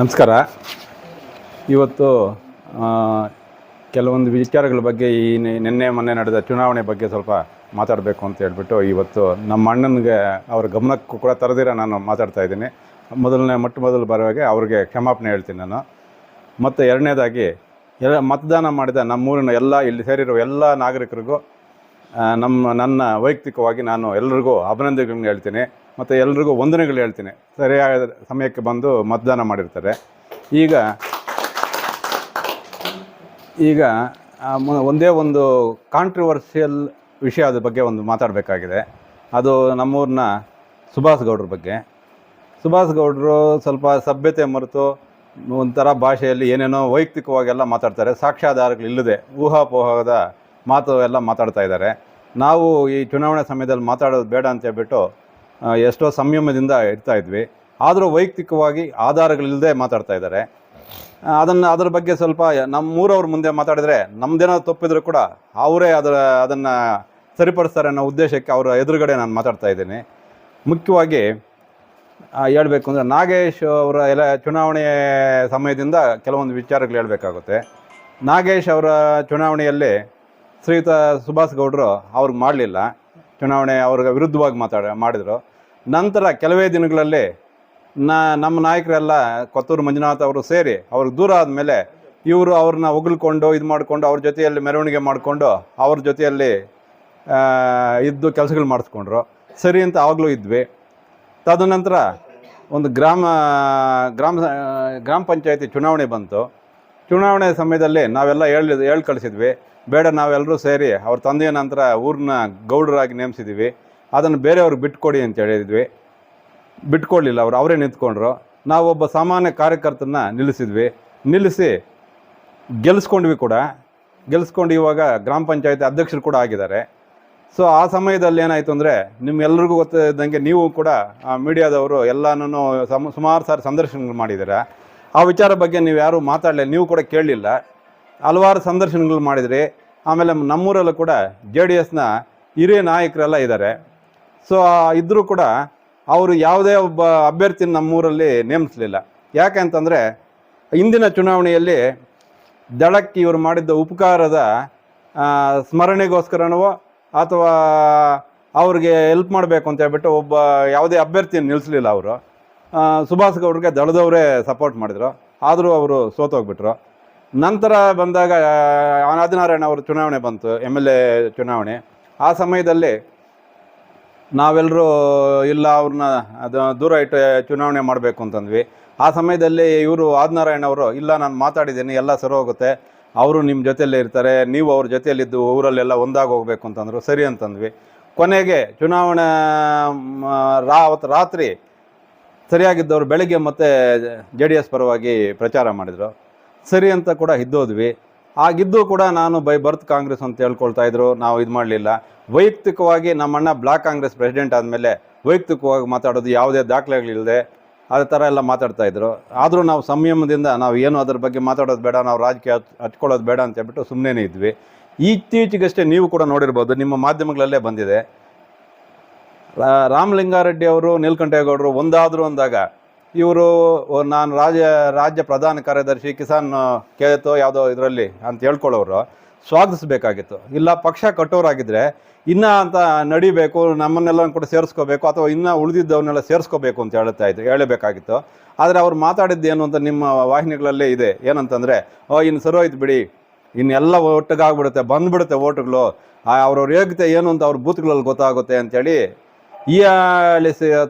ನಮಸ್ಕಾರ. ಇವತ್ತು ಕೆಲವೊಂದು ವಿಚಾರಗಳ ಬಗ್ಗೆ ಈ ನಿನ್ನೆ ಮೊನ್ನೆ ನಡೆದ ಚುನಾವಣೆ ಬಗ್ಗೆ ಸ್ವಲ್ಪ ಮಾತಾಡಬೇಕು ಅಂತ ಹೇಳ್ಬಿಟ್ಟು ಇವತ್ತು ನಮ್ಮ ಅಣ್ಣನಿಗೆ ಅವ್ರ ಗಮನಕ್ಕೂ ಕೂಡ ತರದಿರ ನಾನು ಮಾತಾಡ್ತಾ ಇದ್ದೀನಿ. ಮೊದಲನೇ, ಮೊಟ್ಟ ಮೊದಲು ಬರುವಾಗೆ ಅವ್ರಿಗೆ ಕ್ಷಮಾಪಣೆ ಹೇಳ್ತೀನಿ ನಾನು. ಮತ್ತು ಎರಡನೇದಾಗಿ, ಎಲ್ಲ ಮತದಾನ ಮಾಡಿದ ನಮ್ಮೂರಿನ ಎಲ್ಲ, ಇಲ್ಲಿ ಸೇರಿರೋ ಎಲ್ಲ ನಾಗರಿಕರಿಗೂ ನಮ್ಮ, ನನ್ನ ವೈಯಕ್ತಿಕವಾಗಿ ನಾನು ಎಲ್ರಿಗೂ ಅಭಿನಂದನೆಗಳನ್ನ ಹೇಳ್ತೀನಿ. ಮತ್ತು ಎಲ್ರಿಗೂ ವಂದನೆಗಳು ಹೇಳ್ತೀನಿ. ಸರಿಯಾದ ಸಮಯಕ್ಕೆ ಬಂದು ಮತದಾನ ಮಾಡಿರ್ತಾರೆ. ಈಗ ಈಗ ಒಂದೇ ಒಂದು ಕಾಂಟ್ರವರ್ಷಿಯಲ್ ವಿಷಯದ ಬಗ್ಗೆ ಒಂದು ಮಾತಾಡಬೇಕಾಗಿದೆ. ಅದು ನಮ್ಮೂರಿನ ಸುಭಾಷ್ ಗೌಡ್ರ ಬಗ್ಗೆ. ಸುಭಾಷ್ ಗೌಡರು ಸ್ವಲ್ಪ ಸಭ್ಯತೆ ಮರೆತು ಒಂಥರ ಭಾಷೆಯಲ್ಲಿ ಏನೇನೋ ವೈಯಕ್ತಿಕವಾಗೆಲ್ಲ ಮಾತಾಡ್ತಾರೆ. ಸಾಕ್ಷ್ಯಾಧಾರಗಳು ಇಲ್ಲದೆ ಊಹಾಪೋಹದ ಮಾತು ಎಲ್ಲ ಮಾತಾಡ್ತಾ ಇದ್ದಾರೆ. ನಾವು ಈ ಚುನಾವಣೆ ಸಮಯದಲ್ಲಿ ಮಾತಾಡೋದು ಬೇಡ ಅಂತ ಹೇಳ್ಬಿಟ್ಟು ಎಷ್ಟೋ ಸಂಯಮದಿಂದ ಇರ್ತಾ ಇದ್ವಿ. ಆದರೂ ವೈಯಕ್ತಿಕವಾಗಿ ಆಧಾರಗಳಿಲ್ಲದೆ ಮಾತಾಡ್ತಾ ಇದ್ದಾರೆ. ಅದನ್ನು ಅದರ ಬಗ್ಗೆ ಸ್ವಲ್ಪ ನಮ್ಮೂರವ್ರ ಮುಂದೆ ಮಾತಾಡಿದರೆ ನಮ್ಮದೇನೋ ತಪ್ಪಿದ್ರು ಕೂಡ ಅವರೇ ಅದರ, ಅದನ್ನು ಸರಿಪಡಿಸ್ತಾರೆ ಅನ್ನೋ ಉದ್ದೇಶಕ್ಕೆ ಅವರ ಎದುರುಗಡೆ ನಾನು ಮಾತಾಡ್ತಾ ಇದ್ದೀನಿ. ಮುಖ್ಯವಾಗಿ ಹೇಳಬೇಕು ಅಂದರೆ ನಾಗೇಶ್ ಅವರ ಎಲ್ಲ ಚುನಾವಣೆ ಸಮಯದಿಂದ ಕೆಲವೊಂದು ವಿಚಾರಗಳು ಹೇಳಬೇಕಾಗುತ್ತೆ. ನಾಗೇಶ್ ಅವರ ಚುನಾವಣೆಯಲ್ಲಿ ಶ್ರೀಯುತ ಸುಭಾಷ್ ಗೌಡರು ಅವ್ರಿಗೆ ಮಾಡಲಿಲ್ಲ. ಚುನಾವಣೆ ಅವ್ರಿಗೆ ವಿರುದ್ಧವಾಗಿ ಮಾತಾಡ, ಮಾಡಿದರು. ನಂತರ ಕೆಲವೇ ದಿನಗಳಲ್ಲಿ ನಾ, ನಮ್ಮ ನಾಯಕರೆಲ್ಲ ಕೊತ್ತೂರು ಮಂಜುನಾಥ್ ಅವರು ಸೇರಿ ಅವ್ರಿಗೆ ದೂರ ಆದಮೇಲೆ ಇವರು ಅವ್ರನ್ನ ಉಗುಳ್ಕೊಂಡು ಇದು ಮಾಡಿಕೊಂಡು ಅವ್ರ ಜೊತೆಯಲ್ಲಿ ಮೆರವಣಿಗೆ ಮಾಡಿಕೊಂಡು ಅವ್ರ ಜೊತೆಯಲ್ಲಿ ಇದ್ದು ಕೆಲಸಗಳು ಮಾಡಿಸ್ಕೊಂಡ್ರು. ಸರಿ ಅಂತ ಆವಾಗಲೂ ಇದ್ವಿ. ತದನಂತರ ಒಂದು ಗ್ರಾಮ ಗ್ರಾಮ ಗ್ರಾಮ ಪಂಚಾಯತಿ ಚುನಾವಣೆ ಬಂತು. ಚುನಾವಣೆ ಸಮಯದಲ್ಲಿ ನಾವೆಲ್ಲ ಹೇಳಿ ಹೇಳಿ ಕಳಿಸಿದ್ವಿ. ಬೇಡ, ನಾವೆಲ್ಲರೂ ಸೇರಿ ಅವ್ರ ತಂದೆಯ ನಂತರ ಊರನ್ನ ಗೌಡರಾಗಿ ನೇಮಿಸಿದ್ವಿ. ಅದನ್ನು ಬೇರೆಯವ್ರಿಗೆ ಬಿಟ್ಕೊಡಿ ಅಂತ ಹೇಳಿದ್ವಿ. ಬಿಟ್ಕೊಡ್ಲಿಲ್ಲ ಅವರು, ಅವರೇ ನಿಂತ್ಕೊಂಡ್ರು. ನಾವೊಬ್ಬ ಸಾಮಾನ್ಯ ಕಾರ್ಯಕರ್ತನ ನಿಲ್ಲಿಸಿದ್ವಿ. ನಿಲ್ಲಿಸಿ ಗೆಲ್ಲಿಸ್ಕೊಂಡ್ವಿ ಕೂಡ. ಗೆಲ್ಲಿಸ್ಕೊಂಡು ಇವಾಗ ಗ್ರಾಮ ಪಂಚಾಯತಿ ಅಧ್ಯಕ್ಷರು ಕೂಡ ಆಗಿದ್ದಾರೆ. ಸೊ ಆ ಸಮಯದಲ್ಲಿ ಏನಾಯಿತು ಅಂದರೆ ನಿಮ್ಮೆಲ್ಲರಿಗೂ ಗೊತ್ತಿದ್ದಂಗೆ ನೀವು ಕೂಡ ಮೀಡಿಯಾದವರು ಎಲ್ಲನೂ ಸಮ, ಸುಮಾರು ಸಾರಿ ಸಂದರ್ಶನಗಳು ಮಾಡಿದ್ದೀರ? ಆ ವಿಚಾರ ಬಗ್ಗೆ ನೀವು ಯಾರೂ ಮಾತಾಡಲಿಲ್ಲ ನೀವು ಕೂಡ ಕೇಳಲಿಲ್ಲ. ಹಲವಾರು ಸಂದರ್ಶನಗಳು ಮಾಡಿದ್ರಿ. ಆಮೇಲೆ ನಮ್ಮೂರಲ್ಲೂ ಕೂಡ ಜೆ ಡಿ ಎಸ್ನ ಹಿರಿಯ ನಾಯಕರೆಲ್ಲ ಇದ್ದಾರೆ. ಸೊ ಇದ್ದರೂ ಕೂಡ ಅವರು ಯಾವುದೇ ಒಬ್ಬ ಅಭ್ಯರ್ಥಿನ ನಮ್ಮೂರಲ್ಲಿ ನೇಮಿಸಲಿಲ್ಲ. ಯಾಕೆ ಅಂತಂದರೆ, ಇಂದಿನ ಚುನಾವಣೆಯಲ್ಲಿ ದಳಕ್ಕೆ ಇವರು ಮಾಡಿದ್ದ ಉಪಕಾರದ ಸ್ಮರಣೆಗೋಸ್ಕರನೋ ಅಥವಾ ಅವ್ರಿಗೆ ಹೆಲ್ಪ್ ಮಾಡಬೇಕು ಅಂತ ಹೇಳ್ಬಿಟ್ಟು ಒಬ್ಬ ಯಾವುದೇ ಅಭ್ಯರ್ಥಿಯನ್ನು ನಿಲ್ಲಿಸಲಿಲ್ಲ ಅವರು. ಸುಭಾಷ್ ಗೌಡ್ರಿಗೆ ದಳದವರೇ ಸಪೋರ್ಟ್ ಮಾಡಿದರು. ಆದರೂ ಅವರು ಸೋತೋಗ್ಬಿಟ್ರು. ನಂತರ ಬಂದಾಗ ಆದಿನಾರಾಯಣ ಅವರು ಚುನಾವಣೆ ಬಂತು ಎಂ ಎಲ್ ಎ ಚುನಾವಣೆ. ಆ ಸಮಯದಲ್ಲಿ ನಾವೆಲ್ಲರೂ ಇಲ್ಲ ಅವ್ರನ್ನ ಅದು ದೂರ ಇಟ್ಟು ಚುನಾವಣೆ ಮಾಡಬೇಕು ಅಂತಂದ್ವಿ. ಆ ಸಮಯದಲ್ಲಿ ಇವರು ಆದ್ನಾರಾಯಣ ಅವರು, ಇಲ್ಲ ನಾನು ಮಾತಾಡಿದ್ದೀನಿ, ಎಲ್ಲ ಸರಿ ಹೋಗುತ್ತೆ. ಅವರು ನಿಮ್ಮ ಜೊತೆಯಲ್ಲೇ ಇರ್ತಾರೆ, ನೀವು ಅವ್ರ ಜೊತೆಯಲ್ಲಿದ್ದು ಊರಲ್ಲೆಲ್ಲ ಒಂದಾಗಿ ಹೋಗಬೇಕು ಅಂತಂದರು, ಸರಿ ಅಂತಂದ್ವಿ. ಕೊನೆಗೆ ಚುನಾವಣೆ ರಾವತ್ ರಾತ್ರಿ ಸರಿಯಾಗಿದ್ದವರು ಬೆಳಗ್ಗೆ ಮತ್ತೆ ಜೆ ಡಿ ಎಸ್ ಪರವಾಗಿ ಪ್ರಚಾರ ಮಾಡಿದರು. ಸರಿ ಅಂತ ಕೂಡ ಇದ್ದೋದ್ವಿ ಆಗಿದ್ದು ಕೂಡ ನಾನು ಬೈ ಬರ್ತ್ ಕಾಂಗ್ರೆಸ್ ಅಂತ ಹೇಳ್ಕೊಳ್ತಾ ಇದ್ರು, ನಾವು ಇದು ಮಾಡಲಿಲ್ಲ. ವೈಯಕ್ತಿಕವಾಗಿ ನಮ್ಮಣ್ಣ ಬ್ಲಾಕ್ ಕಾಂಗ್ರೆಸ್ ಪ್ರೆಸಿಡೆಂಟ್ ಆದಮೇಲೆ ವೈಯಕ್ತಿಕವಾಗಿ ಮಾತಾಡೋದು ಯಾವುದೇ ದಾಖಲೆಗಳಿಲ್ಲದೆ ಅದೇ ಥರ ಎಲ್ಲ ಮಾತಾಡ್ತಾ ಇದ್ರು. ಆದರೂ ನಾವು ಸಂಯಮದಿಂದ ನಾವು ಏನು ಅದ್ರ ಬಗ್ಗೆ ಮಾತಾಡೋದು ಬೇಡ, ನಾವು ರಾಜಕೀಯ ಹಚ್- ಹಚ್ಕೊಳ್ಳೋದು ಬೇಡ ಅಂತ ಹೇಳ್ಬಿಟ್ಟು ಸುಮ್ಮನೆ ಇದ್ವಿ. ಇತ್ತೀಚೆಗಷ್ಟೇ ನೀವು ಕೂಡ ನೋಡಿರ್ಬೋದು, ನಿಮ್ಮ ಮಾಧ್ಯಮಗಳಲ್ಲೇ ಬಂದಿದೆ. ರಾಮಲಿಂಗಾರೆಡ್ಡಿ ಅವರು, ನೀಲಕಂಠೇಗೌಡರು ಒಂದಾದರೂ ಅಂದಾಗ ಇವರು ನಾನು ರಾಜ್ಯ ರಾಜ್ಯ ಪ್ರಧಾನ ಕಾರ್ಯದರ್ಶಿ ಕಿಸಾನ್ ಕೇಳ್ತೋ ಯಾವುದೋ ಇದರಲ್ಲಿ ಅಂತ ಹೇಳ್ಕೊಳ್ಳೋರು. ಸ್ವಾಗತಿಸಬೇಕಾಗಿತ್ತು. ಇಲ್ಲ, ಪಕ್ಷ ಕಟ್ಟೋರಾಗಿದ್ದರೆ ಇನ್ನ ಅಂತ ನಡಿಬೇಕು, ನಮ್ಮನ್ನೆಲ್ಲ ಕೂಡ ಸೇರಿಸ್ಕೋಬೇಕು ಅಥವಾ ಇನ್ನೂ ಉಳಿದಿದ್ದವನ್ನೆಲ್ಲ ಸೇರಿಸ್ಕೋಬೇಕು ಅಂತ ಹೇಳ್ತಾ ಇದ್ರು, ಹೇಳಬೇಕಾಗಿತ್ತು. ಆದರೆ ಅವ್ರು ಮಾತಾಡಿದ್ದು ಏನು ಅಂತ ನಿಮ್ಮ ವಾಹಿನಿಗಳಲ್ಲೇ ಇದೆ. ಏನಂತಂದರೆ, ಓ, ಇನ್ನು ಸರೋಯ್ತು ಬಿಡಿ. ಇನ್ನೆಲ್ಲ ಒಟ್ಟಿಗಾಗ್ಬಿಡುತ್ತೆ, ಬಂದ್ಬಿಡುತ್ತೆ ಓಟುಗಳು ಅವ್ರವ್ರ ಯೋಗ್ಯತೆ ಏನು ಅಂತ ಅವ್ರ ಬೂತ್ಗಳಲ್ಲಿ ಗೊತ್ತಾಗುತ್ತೆ ಅಂತೇಳಿ ಈ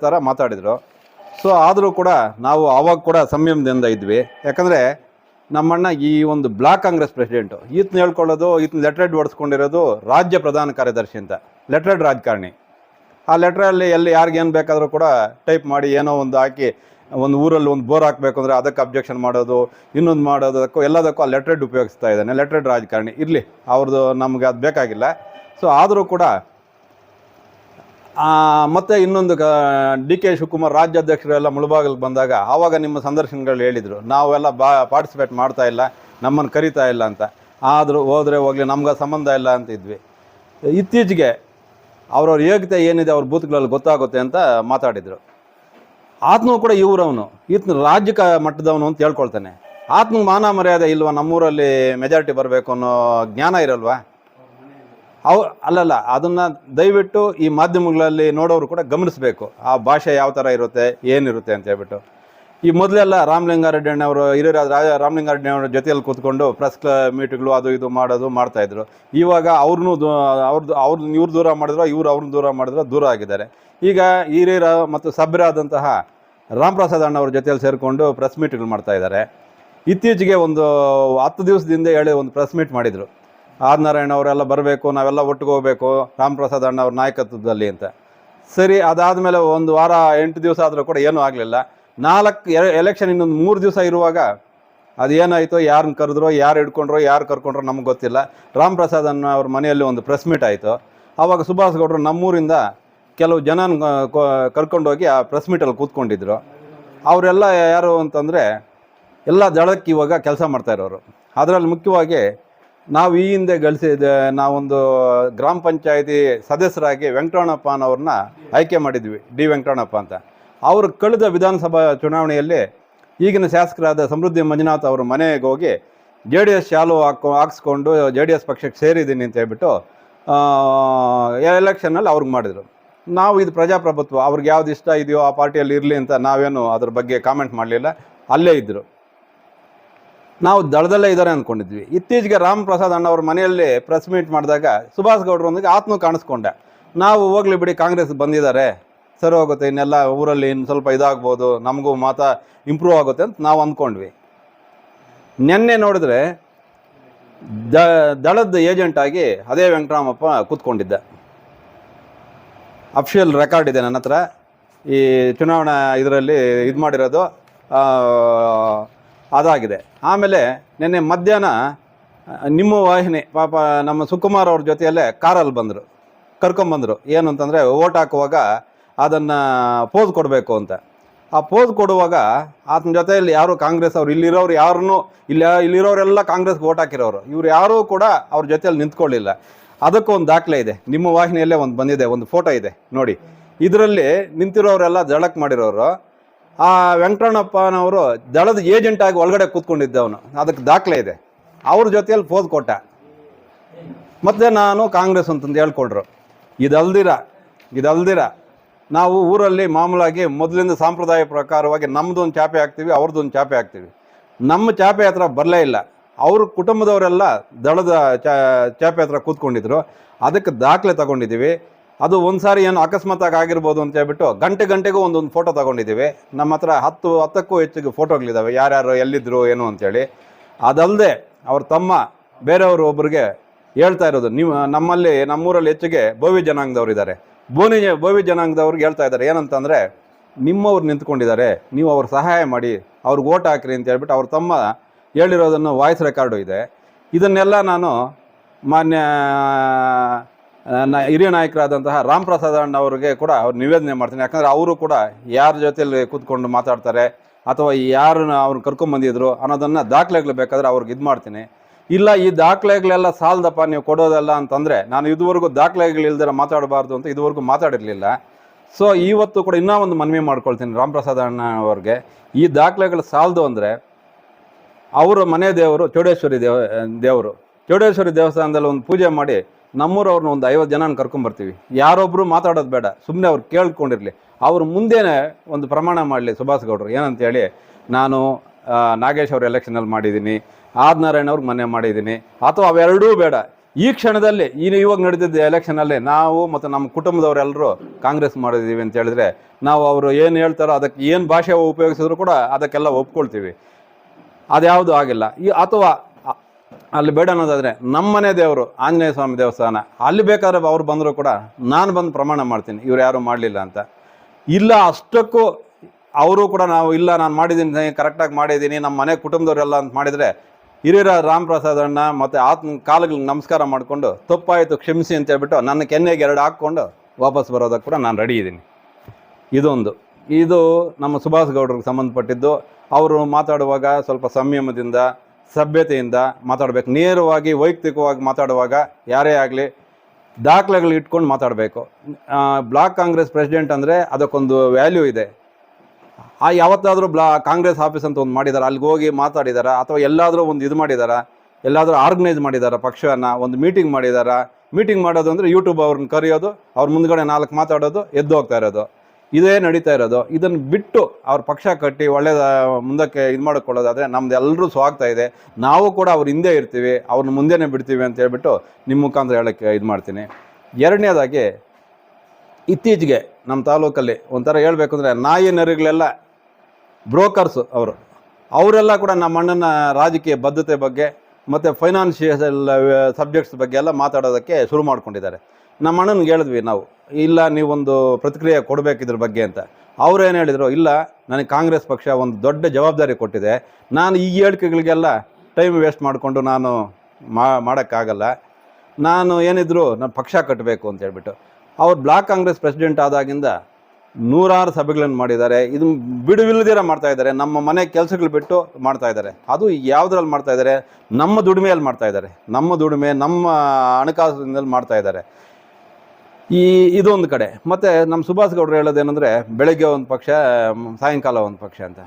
ಥರ ಮಾತಾಡಿದರು. ಸೊ, ಆದರೂ ಕೂಡ ನಾವು ಆವಾಗ ಕೂಡ ಸಂಯಮದಿಂದ ಇದ್ವಿ. ಯಾಕಂದರೆ ನಮ್ಮಣ್ಣ ಈ ಒಂದು ಬ್ಲಾಕ್ ಕಾಂಗ್ರೆಸ್ ಪ್ರೆಸಿಡೆಂಟು. ಈತನ ಹೇಳ್ಕೊಳ್ಳೋದು, ಈತನ ಲೆಟ್ರೆಡ್ ಹೊಡೆಸ್ಕೊಂಡಿರೋದು ರಾಜ್ಯ ಪ್ರಧಾನ ಕಾರ್ಯದರ್ಶಿ ಅಂತ. ಲೆಟ್ರೆಡ್ ರಾಜಕಾರಣಿ. ಆ ಲೆಟ್ರಲ್ಲಿ ಎಲ್ಲಿ ಯಾರಿಗೇನು ಬೇಕಾದರೂ ಕೂಡ ಟೈಪ್ ಮಾಡಿ ಏನೋ ಒಂದು ಹಾಕಿ, ಒಂದು ಊರಲ್ಲಿ ಒಂದು ಬೋರ್ ಹಾಕಬೇಕು ಅಂದರೆ ಅದಕ್ಕೆ ಅಬ್ಜೆಕ್ಷನ್ ಮಾಡೋದು, ಇನ್ನೊಂದು ಮಾಡೋದಕ್ಕೂ ಎಲ್ಲದಕ್ಕೂ ಆ ಲೆಟ್ರೆಡ್ ಉಪಯೋಗಿಸ್ತಾ ಇದ್ದಾನೆ. ಲೆಟ್ರೆಡ್ ರಾಜಕಾರಣಿ. ಇರಲಿ ಅವ್ರದ್ದು ನಮಗೆ ಅದು ಬೇಕಾಗಿಲ್ಲ. ಸೊ ಆದರೂ ಕೂಡ ಮತ್ತೆ ಇನ್ನೊಂದು ಡಿ ಕೆ ಶಿವಕುಮಾರ್ ರಾಜ್ಯಾಧ್ಯಕ್ಷರೆಲ್ಲ ಎಲ್ಲ ಮುಳುಬಾಗಿಲು ಬಂದಾಗ ಆವಾಗ ನಿಮ್ಮ ಸಂದರ್ಶನಗಳು ಹೇಳಿದರು, ನಾವೆಲ್ಲ ಬಾ ಪಾರ್ಟಿಸಿಪೇಟ್ ಮಾಡ್ತಾ ಇಲ್ಲ, ನಮ್ಮನ್ನು ಕರಿತಾ ಇಲ್ಲ ಅಂತ. ಆದರೂ ಹೋದರೆ ಹೋಗಲಿ, ನಮ್ಗೆ ಸಂಬಂಧ ಇಲ್ಲ ಅಂತ ಇದ್ವಿ. ಇತ್ತೀಚೆಗೆ ಅವ್ರವ್ರ ಯೋಗ್ಯತೆ ಏನಿದೆ ಅವ್ರ ಬೂತ್ಗಳಲ್ಲಿ ಗೊತ್ತಾಗುತ್ತೆ ಅಂತ ಮಾತಾಡಿದರು. ಆತ್ಮ ಕೂಡ ಇವರವನು, ಈತನ ರಾಜ್ಯ ಮಟ್ಟದವನು ಅಂತ ಹೇಳ್ಕೊಳ್ತಾನೆ. ಆತ್ಮ ಮಾನ ಮರ್ಯಾದೆ ಇಲ್ವಾ ನಮ್ಮೂರಲ್ಲಿ ಮೆಜಾರಿಟಿ ಬರಬೇಕು ಅನ್ನೋ ಜ್ಞಾನ ಇರಲ್ವಾ? ಅವ್ ಅಲ್ಲಲ್ಲ, ಅದನ್ನು ದಯವಿಟ್ಟು ಈ ಮಾಧ್ಯಮಗಳಲ್ಲಿ ನೋಡೋರು ಕೂಡ ಗಮನಿಸಬೇಕು. ಆ ಭಾಷೆ ಯಾವ ಥರ ಇರುತ್ತೆ ಏನಿರುತ್ತೆ ಅಂತ ಹೇಳ್ಬಿಟ್ಟು. ಈ ಮೊದಲೆಲ್ಲ ರಾಮಲಿಂಗಾರೆಡ್ಡಿ ಅಣ್ಣವರು ಹಿರಿಯರ ರಾಜ ರಾಮಲಿಂಗಾರೆಡ್ಡಿ ಅವರ ಜೊತೆಯಲ್ಲಿ ಕೂತ್ಕೊಂಡು ಪ್ರೆಸ್ ಮೀಟ್ಗಳು ಅದು ಇದು ಮಾಡೋದು ಮಾಡ್ತಾಯಿದ್ರು ಇವಾಗ ಅವ್ರನ್ನೂ ದೂ ಅವ್ರದ್ದು ಅವ್ರನ್ನ ಇವ್ರು ದೂರ ಮಾಡಿದ್ರು, ಇವ್ರು ಅವ್ರನ್ನ ದೂರ ಮಾಡಿದ್ರು ದೂರ ಆಗಿದ್ದಾರೆ. ಈಗ ಹಿರಿಯರ ಮತ್ತು ಸಭ್ಯರಾದಂತಹ ರಾಮ್ ಪ್ರಸಾದ್ ಅಣ್ಣವ್ರ ಜೊತೆಯಲ್ಲಿ ಸೇರಿಕೊಂಡು ಪ್ರೆಸ್ ಮೀಟ್ಗಳು ಮಾಡ್ತಾ ಇದ್ದಾರೆ. ಇತ್ತೀಚೆಗೆ ಒಂದು ಹತ್ತು ದಿವಸದಿಂದ ಹೇಳಿ ಒಂದು ಪ್ರೆಸ್ ಮೀಟ್ ಮಾಡಿದರು. ಆರ್ ನಾರಾಯಣ ಅವರೆಲ್ಲ ಬರಬೇಕು, ನಾವೆಲ್ಲ ಒಟ್ಟಿಗೆ ಹೋಗಬೇಕು ರಾಮ್ ಪ್ರಸಾದ್ ಅಣ್ಣ ಅವ್ರ ನಾಯಕತ್ವದಲ್ಲಿ ಅಂತ. ಸರಿ, ಅದಾದಮೇಲೆ ಒಂದು ವಾರ, ಎಂಟು ದಿವಸ ಆದರೂ ಕೂಡ ಏನೂ ಆಗಲಿಲ್ಲ. ನಾಲ್ಕು ಎಲೆಕ್ಷನ್ ಇನ್ನೊಂದು ಮೂರು ದಿವಸ ಇರುವಾಗ ಅದೇನಾಯಿತು ಯಾರನ್ನ ಕರೆದ್ರೋ, ಯಾರು ಹಿಡ್ಕೊಂಡ್ರು, ಯಾರು ಕರ್ಕೊಂಡ್ರೋ ನಮ್ಗೆ ಗೊತ್ತಿಲ್ಲ. ರಾಮ್ ಪ್ರಸಾದ್ ಅನ್ನ ಅವ್ರ ಮನೆಯಲ್ಲಿ ಒಂದು ಪ್ರೆಸ್ ಮೀಟ್ ಆಯಿತು. ಆವಾಗ ಸುಭಾಷ್ ಗೌಡರು ನಮ್ಮೂರಿಂದ ಕೆಲವು ಜನ ಕರ್ಕೊಂಡೋಗಿ ಆ ಪ್ರೆಸ್ ಮೀಟಲ್ಲಿ ಕೂತ್ಕೊಂಡಿದ್ರು. ಅವರೆಲ್ಲ ಯಾರು ಅಂತಂದರೆ, ಎಲ್ಲ ದಳಕ್ಕೆ ಇವಾಗ ಕೆಲಸ ಮಾಡ್ತಾ ಇರೋರು. ಅದರಲ್ಲಿ ಮುಖ್ಯವಾಗಿ ನಾವು ಈ ಹಿಂದೆ ಗಳಿಸಿದ ನಾವೊಂದು ಗ್ರಾಮ ಪಂಚಾಯತಿ ಸದಸ್ಯರಾಗಿ ವೆಂಕಟರಮಣಪ್ಪನವ್ರನ್ನ ಆಯ್ಕೆ ಮಾಡಿದ್ವಿ, ಡಿ ವೆಂಕಟರಮಣಪ್ಪ ಅಂತ. ಅವರು ಕಳೆದ ವಿಧಾನಸಭಾ ಚುನಾವಣೆಯಲ್ಲಿ ಈಗಿನ ಶಾಸಕರಾದ ಸಮೃದ್ಧಿ ಮಂಜುನಾಥ್ ಅವ್ರ ಮನೆಗೆ ಹೋಗಿ ಜೆ ಡಿ ಎಸ್ ಶಾಲು ಹಾಕೊ, ಹಾಕ್ಸ್ಕೊಂಡು ಜೆ ಡಿ ಎಸ್ ಪಕ್ಷಕ್ಕೆ ಸೇರಿದ್ದೀನಿ ಅಂತ ಹೇಳ್ಬಿಟ್ಟು ಎಲೆಕ್ಷನ್ನಲ್ಲಿ ಅವ್ರಿಗೆ ಮಾಡಿದರು. ನಾವು ಇದು ಪ್ರಜಾಪ್ರಭುತ್ವ, ಅವ್ರಿಗೆ ಯಾವ್ದು ಇಷ್ಟ ಇದೆಯೋ ಆ ಪಾರ್ಟಿಯಲ್ಲಿ ಇರಲಿ ಅಂತ ನಾವೇನು ಅದ್ರ ಬಗ್ಗೆ ಕಾಮೆಂಟ್ ಮಾಡಲಿಲ್ಲ. ಅಲ್ಲೇ ಇದ್ದರು ನಾವು ದಳದಲ್ಲೇ ಇದ್ದಾರೆ ಅಂದ್ಕೊಂಡಿದ್ವಿ ಇತ್ತೀಚೆಗೆ ರಾಮ್ ಪ್ರಸಾದ್ ಅಣ್ಣ ಅವ್ರ ಮನೆಯಲ್ಲಿ ಪ್ರೆಸ್ ಮೀಟ್ ಮಾಡಿದಾಗ ಸುಭಾಷ್ ಗೌಡ್ರೊಂದಿಗೆ ಆತ್ಮ ಕಾಣಿಸ್ಕೊಂಡೆ. ನಾವು ಹೋಗ್ಲಿ ಬಿಡಿ, ಕಾಂಗ್ರೆಸ್ ಬಂದಿದ್ದಾರೆ. ಸರಿ ಹೋಗುತ್ತೆ, ಇನ್ನೆಲ್ಲ ಊರಲ್ಲಿ ಇನ್ನು ಸ್ವಲ್ಪ ಇದಾಗ್ಬೋದು, ನಮಗೂ ಮಾತ ಇಂಪ್ರೂವ್ ಆಗುತ್ತೆ ಅಂತ ನಾವು ಅಂದ್ಕೊಂಡ್ವಿ. ನಿನ್ನೆ ನೋಡಿದ್ರೆ ದ, ದಳದ ಆಗಿ ಅದೇ ವೆಂಕಟರಾಮಪ್ಪ ಕೂತ್ಕೊಂಡಿದ್ದ. ಅಫಿಷಿಯಲ್ ರೆಕಾರ್ಡ್ ಇದೆ ನನ್ನ ಹತ್ರ. ಈ ಚುನಾವಣಾ ಇದರಲ್ಲಿ ಇದು ಮಾಡಿರೋದು ಅದಾಗಿದೆ. ಆಮೇಲೆ ನಿನ್ನೆ ಮಧ್ಯಾಹ್ನ ನಿಮ್ಮ ವಾಹಿನಿ, ಪಾಪ ನಮ್ಮ ಸುಕುಮಾರ್ ಅವ್ರ ಜೊತೆಯಲ್ಲೇ ಕಾರಲ್ಲಿ ಬಂದರು, ಕರ್ಕೊಂಬಂದರು. ಏನು ಅಂತಂದರೆ ಓಟ್ ಹಾಕುವಾಗ ಅದನ್ನು ಪೋಸ್ ಕೊಡಬೇಕು ಅಂತ. ಆ ಪೋಸ್ ಕೊಡುವಾಗ ಆತನ ಜೊತೆಯಲ್ಲಿ ಯಾರು ಕಾಂಗ್ರೆಸ್ ಅವ್ರು ಇಲ್ಲಿರೋರು ಯಾರನ್ನೂ, ಇಲ್ಲ, ಇಲ್ಲಿರೋರೆಲ್ಲ ಕಾಂಗ್ರೆಸ್ಗೆ ಓಟ್ ಹಾಕಿರೋರು. ಇವ್ರು ಯಾರೂ ಕೂಡ ಅವ್ರ ಜೊತೆಯಲ್ಲಿ ನಿಂತ್ಕೊಳ್ಳಿಲ್ಲ. ಅದಕ್ಕೂ ಒಂದು ದಾಖಲೆ ಇದೆ. ನಿಮ್ಮ ವಾಹಿನಿಯಲ್ಲೇ ಒಂದು ಬಂದಿದೆ, ಒಂದು ಫೋಟೋ ಇದೆ. ನೋಡಿ. ಇದರಲ್ಲಿ ನಿಂತಿರೋರೆಲ್ಲ ಜಳಕ್ ಮಾಡಿರೋರು. ಆ ವೆಂಕಟಣ್ಣಪ್ಪನವರು ದಳದ ಏಜೆಂಟ್ ಆಗಿ ಒಳಗಡೆ ಕೂತ್ಕೊಂಡಿದ್ದವನು ಅದಕ್ಕೆ ದಾಖಲೆ ಇದೆ. ಅವ್ರ ಜೊತೆಯಲ್ಲಿ ಫೋದ್ ಕೊಟ್ಟ. ಮತ್ತೆ ನಾನು ಕಾಂಗ್ರೆಸ್ ಅಂತಂದು ಹೇಳ್ಕೊಡ್ರು ಇದಲ್ದಿರ ಇದಲ್ದಿರ. ನಾವು ಊರಲ್ಲಿ ಮಾಮೂಲಾಗಿ ಮೊದಲಿಂದ ಸಾಂಪ್ರದಾಯ ಪ್ರಕಾರವಾಗಿ ನಮ್ಮದೊಂದು ಚಾಪೆ ಹಾಕ್ತೀವಿ, ಅವ್ರದ್ದೊಂದು ಚಾಪೆ ಹಾಕ್ತೀವಿ. ನಮ್ಮ ಚಾಪೆ ಹತ್ರ ಬರಲೇ ಇಲ್ಲ. ಅವ್ರ ಕುಟುಂಬದವರೆಲ್ಲ ದಳದ ಚಾಪೆ ಹತ್ರ ಕೂತ್ಕೊಂಡಿದ್ರು. ಅದಕ್ಕೆ ದಾಖಲೆ ತಗೊಂಡಿದ್ದೀವಿ. ಅದು ಒಂದು ಸಾರಿ ಏನು ಅಕಸ್ಮಾತಾಗಿ ಆಗಿರ್ಬೋದು ಅಂತ ಹೇಳ್ಬಿಟ್ಟು ಗಂಟೆ ಗಂಟೆಗೂ ಒಂದೊಂದು ಫೋಟೋ ತಗೊಂಡಿದ್ದೀವಿ. ನಮ್ಮ ಹತ್ರ ಹತ್ತು, ಹತ್ತಕ್ಕೂ ಹೆಚ್ಚಿಗೆ ಫೋಟೋಗಳಿದ್ದಾವೆ ಯಾರ್ಯಾರು ಎಲ್ಲಿದ್ದರು ಏನು ಅಂತೇಳಿ. ಅದಲ್ಲದೆ ಅವ್ರ ತಮ್ಮ ಬೇರೆಯವರು ಒಬ್ಬರಿಗೆ ಹೇಳ್ತಾ ಇರೋದು, ನೀವು, ನಮ್ಮಲ್ಲಿ, ನಮ್ಮೂರಲ್ಲಿ ಹೆಚ್ಚಿಗೆ ಭೋವಿ ಜನಾಂಗದವ್ರು ಇದ್ದಾರೆ. ಬೋನಿ ಬೋವಿ ಜನಾಂಗದವ್ರಿಗೆ ಹೇಳ್ತಾ ಇದ್ದಾರೆ. ಏನಂತಂದರೆ, ನಿಮ್ಮವ್ರು ನಿಂತ್ಕೊಂಡಿದ್ದಾರೆ. ನೀವು ಅವ್ರ ಸಹಾಯ ಮಾಡಿ, ಅವ್ರಿಗೆ ಓಟ್ ಹಾಕ್ರಿ ಅಂತ ಹೇಳ್ಬಿಟ್ಟು ಅವ್ರ ತಮ್ಮ ಹೇಳಿರೋದನ್ನು ವಾಯ್ಸ್ ರೆಕಾರ್ಡು ಇದೆ. ಇದನ್ನೆಲ್ಲ ನಾನು ಮಾನ್ಯ ಹಿರಿಯ ನಾಯಕರಾದಂತಹ ರಾಮ್ ಪ್ರಸಾದ್ ಅಣ್ಣ ಅವರಿಗೆ ಕೂಡ ಅವ್ರು ನಿವೇದನೆ ಮಾಡ್ತೀನಿ. ಯಾಕಂದರೆ ಅವರು ಕೂಡ ಯಾರ ಜೊತೆಯಲ್ಲಿ ಕೂತ್ಕೊಂಡು ಮಾತಾಡ್ತಾರೆ ಅಥವಾ ಯಾರನ್ನ ಅವ್ರನ್ನ ಕರ್ಕೊಂಬಂದಿದ್ರು ಅನ್ನೋದನ್ನು ದಾಖಲೆಗಳು ಬೇಕಾದರೆ ಅವ್ರಿಗೆ ಇದು ಮಾಡ್ತೀನಿ. ಇಲ್ಲ, ಈ ದಾಖಲೆಗಳೆಲ್ಲ ಸಾಲದಪ್ಪ, ನೀವು ಕೊಡೋದಲ್ಲ ಅಂತಂದರೆ ನಾನು ಇದುವರೆಗೂ ದಾಖಲೆಗಳು ಇಲ್ದಿರ ಮಾತಾಡಬಾರ್ದು ಅಂತ ಇದುವರೆಗೂ ಮಾತಾಡಿರಲಿಲ್ಲ. ಸೊ ಇವತ್ತು ಕೂಡ ಇನ್ನೂ ಒಂದು ಮನವಿ ಮಾಡ್ಕೊಳ್ತೀನಿ ರಾಮ್ ಪ್ರಸಾದ್ ಅಣ್ಣ ಅವ್ರಿಗೆ ಈ ದಾಖಲೆಗಳು ಸಾಲದು ಅಂದರೆ ಅವರ ಮನೆ ದೇವರು ಚೌಡೇಶ್ವರಿ ದೇವ, ದೇವರು. ಚೌಡೇಶ್ವರಿ ದೇವಸ್ಥಾನದಲ್ಲಿ ಒಂದು ಪೂಜೆ ಮಾಡಿ ನಮ್ಮೂರವ್ರನ್ನ ಒಂದು ಐವತ್ತು ಜನನ ಕರ್ಕೊಂಬರ್ತೀವಿ ಯಾರೊಬ್ಬರು ಮಾತಾಡೋದು ಬೇಡ. ಸುಮ್ಮನೆ ಅವ್ರು ಕೇಳ್ಕೊಂಡಿರಲಿ. ಅವ್ರ ಮುಂದೆನೇ ಒಂದು ಪ್ರಮಾಣ ಮಾಡಲಿ ಸುಭಾಷ್ ಗೌಡರು. ಏನಂತೇಳಿ ನಾನು ನಾಗೇಶ್ ಅವ್ರ ಎಲೆಕ್ಷನಲ್ಲಿ ಮಾಡಿದ್ದೀನಿ. ಆದ್ ನಾರಾಯಣ ಅವ್ರಿಗೆ ಮನೆ ಮಾಡಿದ್ದೀನಿ. ಅಥವಾ ಅವೆರಡೂ ಬೇಡ. ಈ ಕ್ಷಣದಲ್ಲಿ, ಈ ಇವಾಗ ನಡೆದಿದ್ದ ಎಲೆಕ್ಷನಲ್ಲಿ ನಾವು ಮತ್ತು ನಮ್ಮ ಕುಟುಂಬದವರೆಲ್ಲರೂ ಕಾಂಗ್ರೆಸ್ ಮಾಡಿದ್ದೀವಿ ಅಂತ ಹೇಳಿದ್ರೆ, ನಾವು ಅವರು ಏನು ಹೇಳ್ತಾರೋ ಅದಕ್ಕೆ ಏನು ಭಾಷೆ ಉಪಯೋಗಿಸಿದ್ರು ಕೂಡ ಅದಕ್ಕೆಲ್ಲ ಒಪ್ಕೊಳ್ತೀವಿ. ಅದ್ಯಾವುದು ಆಗಿಲ್ಲ. ಈ ಅಥವಾ ಅಲ್ಲಿ ಬೇಡ ಅನ್ನೋದಾದರೆ ನಮ್ಮನೆ ದೇವರು, ಆಂಜನೇಯ ಸ್ವಾಮಿ ದೇವಸ್ಥಾನ. ಅಲ್ಲಿ ಬೇಕಾದ್ರೆ ಅವ್ರು ಬಂದರೂ ಕೂಡ ನಾನು ಬಂದು ಪ್ರಮಾಣ ಮಾಡ್ತೀನಿ, ಇವ್ರು ಯಾರೂ ಮಾಡಲಿಲ್ಲ ಅಂತ. ಇಲ್ಲ ಅಷ್ಟಕ್ಕೂ ಅವರು ಕೂಡ ನಾವು, ಇಲ್ಲ ನಾನು ಮಾಡಿದ್ದೀನಿ ಕರೆಕ್ಟಾಗಿ ಮಾಡಿದ್ದೀನಿ ನಮ್ಮ ಮನೆ ಕುಟುಂಬದವರೆಲ್ಲ ಅಂತ ಮಾಡಿದರೆ ಹಿರಿಯರ ರಾಮ್ ಪ್ರಸಾದ್ ಅಣ್ಣ ಮತ್ತು ಆತ್ಮ ಕಾಲಗಳಿಗೆ ನಮಸ್ಕಾರ ಮಾಡಿಕೊಂಡು ತಪ್ಪಾಯಿತು, ಕ್ಷಮಿಸಿ ಅಂತ ಹೇಳ್ಬಿಟ್ಟು ನನ್ನ ಕೆನ್ನೆಗೆ ಎರಡು ಹಾಕ್ಕೊಂಡು ವಾಪಸ್ ಬರೋದಕ್ಕೆ ಕೂಡ ನಾನು ರೆಡಿ ಇದ್ದೀನಿ ಇದೊಂದು. ಇದು ನಮ್ಮ ಸುಭಾಷ್ ಗೌಡ್ರಿಗೆ ಸಂಬಂಧಪಟ್ಟಿದ್ದು. ಅವರು ಮಾತಾಡುವಾಗ ಸ್ವಲ್ಪ ಸಂಯಮದಿಂದ ಸಭ್ಯತೆಯಿಂದ ಮಾತಾಡಬೇಕು. ನೇರವಾಗಿ ವೈಯಕ್ತಿಕವಾಗಿ ಮಾತಾಡುವಾಗ ಯಾರೇ ಆಗಲಿ ದಾಖಲೆಗಳು ಇಟ್ಕೊಂಡು ಮಾತಾಡಬೇಕು. ಬ್ಲಾಕ್ ಕಾಂಗ್ರೆಸ್ ಪ್ರೆಸಿಡೆಂಟ್ ಅಂದರೆ ಅದಕ್ಕೊಂದು ವ್ಯಾಲ್ಯೂ ಇದೆ. ಆ, ಯಾವತ್ತಾದರೂ ಬ್ಲಾ, ಕಾಂಗ್ರೆಸ್ ಆಫೀಸ್ ಅಂತ ಒಂದು ಮಾಡಿದ್ದಾರೆ ಅಲ್ಲಿಗೆ ಹೋಗಿ ಮಾತಾಡಿದಾರ, ಅಥವಾ ಎಲ್ಲಾದರೂ ಒಂದು ಇದು ಮಾಡಿದಾರ, ಎಲ್ಲಾದರೂ ಆರ್ಗನೈಸ್ ಮಾಡಿದಾರ ಪಕ್ಷವನ್ನು ಒಂದು ಮೀಟಿಂಗ್ ಮಾಡಿದಾರ, ಮೀಟಿಂಗ್ ಮಾಡೋದು ಅಂದರೆ ಯೂಟ್ಯೂಬ್ ಅವ್ರನ್ನ ಕರೆಯೋದು, ಅವ್ರ ಮುಂದ್ಗಡೆ ನಾಲ್ಕು ಮಾತಾಡೋದು, ಎದ್ದು ಹೋಗ್ತಾ ಇರೋದು. ಇದೇ ನಡೀತಾ ಇರೋದು. ಇದನ್ನು ಬಿಟ್ಟು ಅವ್ರ ಪಕ್ಷ ಕಟ್ಟಿ ಒಳ್ಳೆಯದ ಮುಂದಕ್ಕೆ ಇದು ಮಾಡಿಕೊಳ್ಳೋದಾದರೆ ನಮ್ದು ಎಲ್ಲರೂ ಸ್ವಾಗತ ಇದೆ. ನಾವು ಕೂಡ ಅವ್ರ ಹಿಂದೆ ಇರ್ತೀವಿ. ಅವ್ರನ್ನ ಮುಂದೆನೇ ಬಿಡ್ತೀವಿ ಅಂತ ಹೇಳ್ಬಿಟ್ಟು ನಿಮ್ಮ ಮುಖಾಂತರ ಹೇಳೋಕ್ಕೆ ಇದು ಮಾಡ್ತೀನಿ. ಎರಡನೇದಾಗಿ ಇತ್ತೀಚೆಗೆ ನಮ್ಮ ತಾಲೂಕಲ್ಲಿ ಒಂಥರ ಹೇಳಬೇಕು ಅಂದರೆ ನಾಯಿ ನರಿಗಳೆಲ್ಲ ಬ್ರೋಕರ್ಸು ಅವರು. ಅವರೆಲ್ಲ ಕೂಡ ನಮ್ಮ ಅಣ್ಣನ ರಾಜಕೀಯ ಬದ್ಧತೆ ಬಗ್ಗೆ ಮತ್ತು ಫೈನಾನ್ಷಿಯಲ್ ಸಬ್ಜೆಕ್ಟ್ಸ್ ಬಗ್ಗೆ ಎಲ್ಲ ಮಾತಾಡೋದಕ್ಕೆ ಶುರು ಮಾಡ್ಕೊಂಡಿದ್ದಾರೆ. ನಮ್ಮ ಅಣ್ಣನಿಗೆ ಹೇಳಿದ್ವಿ ನಾವು, ಇಲ್ಲ ನೀವೊಂದು ಪ್ರತಿಕ್ರಿಯೆ ಕೊಡಬೇಕು ಇದ್ರ ಬಗ್ಗೆ ಅಂತ. ಅವ್ರು ಏನು ಹೇಳಿದರು, ಇಲ್ಲ, ನನಗೆ ಕಾಂಗ್ರೆಸ್ ಪಕ್ಷ ಒಂದು ದೊಡ್ಡ ಜವಾಬ್ದಾರಿ ಕೊಟ್ಟಿದೆ, ನಾನು ಈ ಹೇಳಿಕೆಗಳಿಗೆಲ್ಲ ಟೈಮ್ ವೇಸ್ಟ್ ಮಾಡಿಕೊಂಡು ನಾನು ಮಾ, ಮಾಡೋಕ್ಕಾಗಲ್ಲ, ನಾನು ಏನಿದ್ರು ನಾನು ಪಕ್ಷ ಕಟ್ಟಬೇಕು ಅಂತ ಹೇಳ್ಬಿಟ್ಟು. ಅವ್ರು ಬ್ಲಾಕ್ ಕಾಂಗ್ರೆಸ್ ಪ್ರೆಸಿಡೆಂಟ್ ಆದಾಗಿಂದ ನೂರಾರು ಸಭೆಗಳನ್ನು ಮಾಡಿದ್ದಾರೆ, ಇದು ಬಿಡುವಿಲ್ಲದಿರ ಮಾಡ್ತಾ ಇದ್ದಾರೆ, ನಮ್ಮ ಮನೆ ಕೆಲಸಗಳು ಬಿಟ್ಟು ಮಾಡ್ತಾ ಇದ್ದಾರೆ. ಅದು ಯಾವುದ್ರಲ್ಲಿ ಮಾಡ್ತಾ ಇದ್ದಾರೆ, ನಮ್ಮ ದುಡಿಮೆಯಲ್ಲಿ ಮಾಡ್ತಾ ಇದ್ದಾರೆ, ನಮ್ಮ ದುಡಿಮೆ, ನಮ್ಮ ಹಣಕಾಸಿನಲ್ಲಿ ಮಾಡ್ತಾ ಇದ್ದಾರೆ. ಈ ಇದೊಂದು ಕಡೆ. ಮತ್ತು ನಮ್ಮ ಸುಭಾಷ್ ಗೌಡ್ರು ಹೇಳೋದೇನೆಂದರೆ, ಬೆಳಗ್ಗೆ ಒಂದು ಪಕ್ಷ, ಸಾಯಂಕಾಲ ಒಂದು ಪಕ್ಷ ಅಂತ.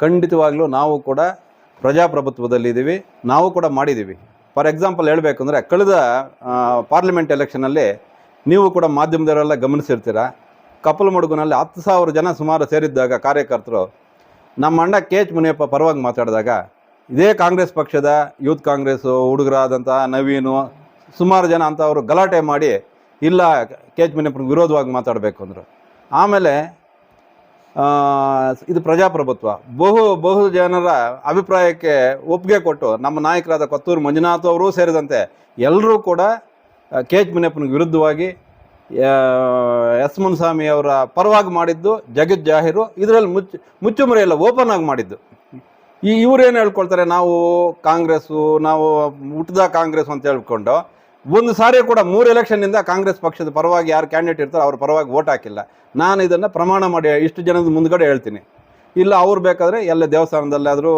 ಖಂಡಿತವಾಗ್ಲೂ ನಾವು ಕೂಡ ಪ್ರಜಾಪ್ರಭುತ್ವದಲ್ಲಿದ್ದೀವಿ ನಾವು ಕೂಡ ಮಾಡಿದ್ದೀವಿ ಫಾರ್ ಎಕ್ಸಾಂಪಲ್ ಹೇಳಬೇಕು ಅಂದರೆ ಕಳೆದ ಪಾರ್ಲಿಮೆಂಟ್ ಎಲೆಕ್ಷನಲ್ಲಿ ನೀವು ಕೂಡ ಮಾಧ್ಯಮದವರೆಲ್ಲ ಗಮನಿಸಿರ್ತೀರ? ಮಡುಗುನಲ್ಲಿ ಹತ್ತು ಸಾವಿರ ಜನ ಸುಮಾರು ಸೇರಿದ್ದಾಗ ಕಾರ್ಯಕರ್ತರು, ನಮ್ಮ ಅಣ್ಣ ಕೆ ಎಚ್ ಮುನಿಯಪ್ಪ ಪರವಾಗಿ ಮಾತಾಡಿದಾಗ, ಇದೇ ಕಾಂಗ್ರೆಸ್ ಪಕ್ಷದ ಯೂತ್ ಕಾಂಗ್ರೆಸ್ ಹುಡುಗರಾದಂಥ ನವೀನು, ಸುಮಾರು ಜನ ಅಂತ ಅವರು ಗಲಾಟೆ ಮಾಡಿ ಇಲ್ಲ ಕೆ ಎಚ್ ಮುನಿಯಪ್ಪನಿಗೆ ವಿರೋಧವಾಗಿ ಮಾತಾಡಬೇಕು ಅಂದರು. ಆಮೇಲೆ ಇದು ಪ್ರಜಾಪ್ರಭುತ್ವ. ಬಹು ಬಹು ಜನರ ಅಭಿಪ್ರಾಯಕ್ಕೆ ಒಪ್ಪಿಗೆ ಕೊಟ್ಟು ನಮ್ಮ ನಾಯಕರಾದ ಕೊತ್ತೂರು ಮಂಜುನಾಥ್ ಅವರು ಸೇರಿದಂತೆ ಎಲ್ಲರೂ ಕೂಡ ಕೆ ಎಚ್ ಮುನಿಯಪ್ಪನಿಗೆ ವಿರುದ್ಧವಾಗಿ ಎಸ್ ಮುನ್ಸ್ವಾಮಿ ಅವರ ಪರವಾಗಿ ಮಾಡಿದ್ದು ಜಗತ್ ಜಾಹೀರು, ಇದರಲ್ಲಿ ಮುಚ್ಚು ಮುಚ್ಚುಮರೆಯಲ್ಲ ಓಪನ್ ಆಗಿ ಮಾಡಿದ್ದು. ಈ, ಇವರೇನು ಹೇಳ್ಕೊಳ್ತಾರೆ? ನಾವು ಕಾಂಗ್ರೆಸ್ಸು, ನಾವು ಹುಟ್ಟಿದ ಕಾಂಗ್ರೆಸ್ ಅಂತ ಹೇಳ್ಕೊಂಡು ಒಂದು ಸಾರಿ ಕೂಡ ಮೂರು ಎಲೆಕ್ಷನ್ನಿಂದ ಕಾಂಗ್ರೆಸ್ ಪಕ್ಷದ ಪರವಾಗಿ ಯಾರು ಕ್ಯಾಂಡಿಡೇಟ್ ಇರ್ತಾರೋ ಅವ್ರ ಪರವಾಗಿ ಓಟ್ ಹಾಕಿಲ್ಲ. ನಾನು ಇದನ್ನು ಪ್ರಮಾಣ ಮಾಡಿ ಇಷ್ಟು ಜನದ ಮುಂದ್ಗಡೆ ಹೇಳ್ತೀನಿ. ಇಲ್ಲ ಅವ್ರು ಬೇಕಾದರೆ ಎಲ್ಲ ದೇವಸ್ಥಾನದಲ್ಲಾದರೂ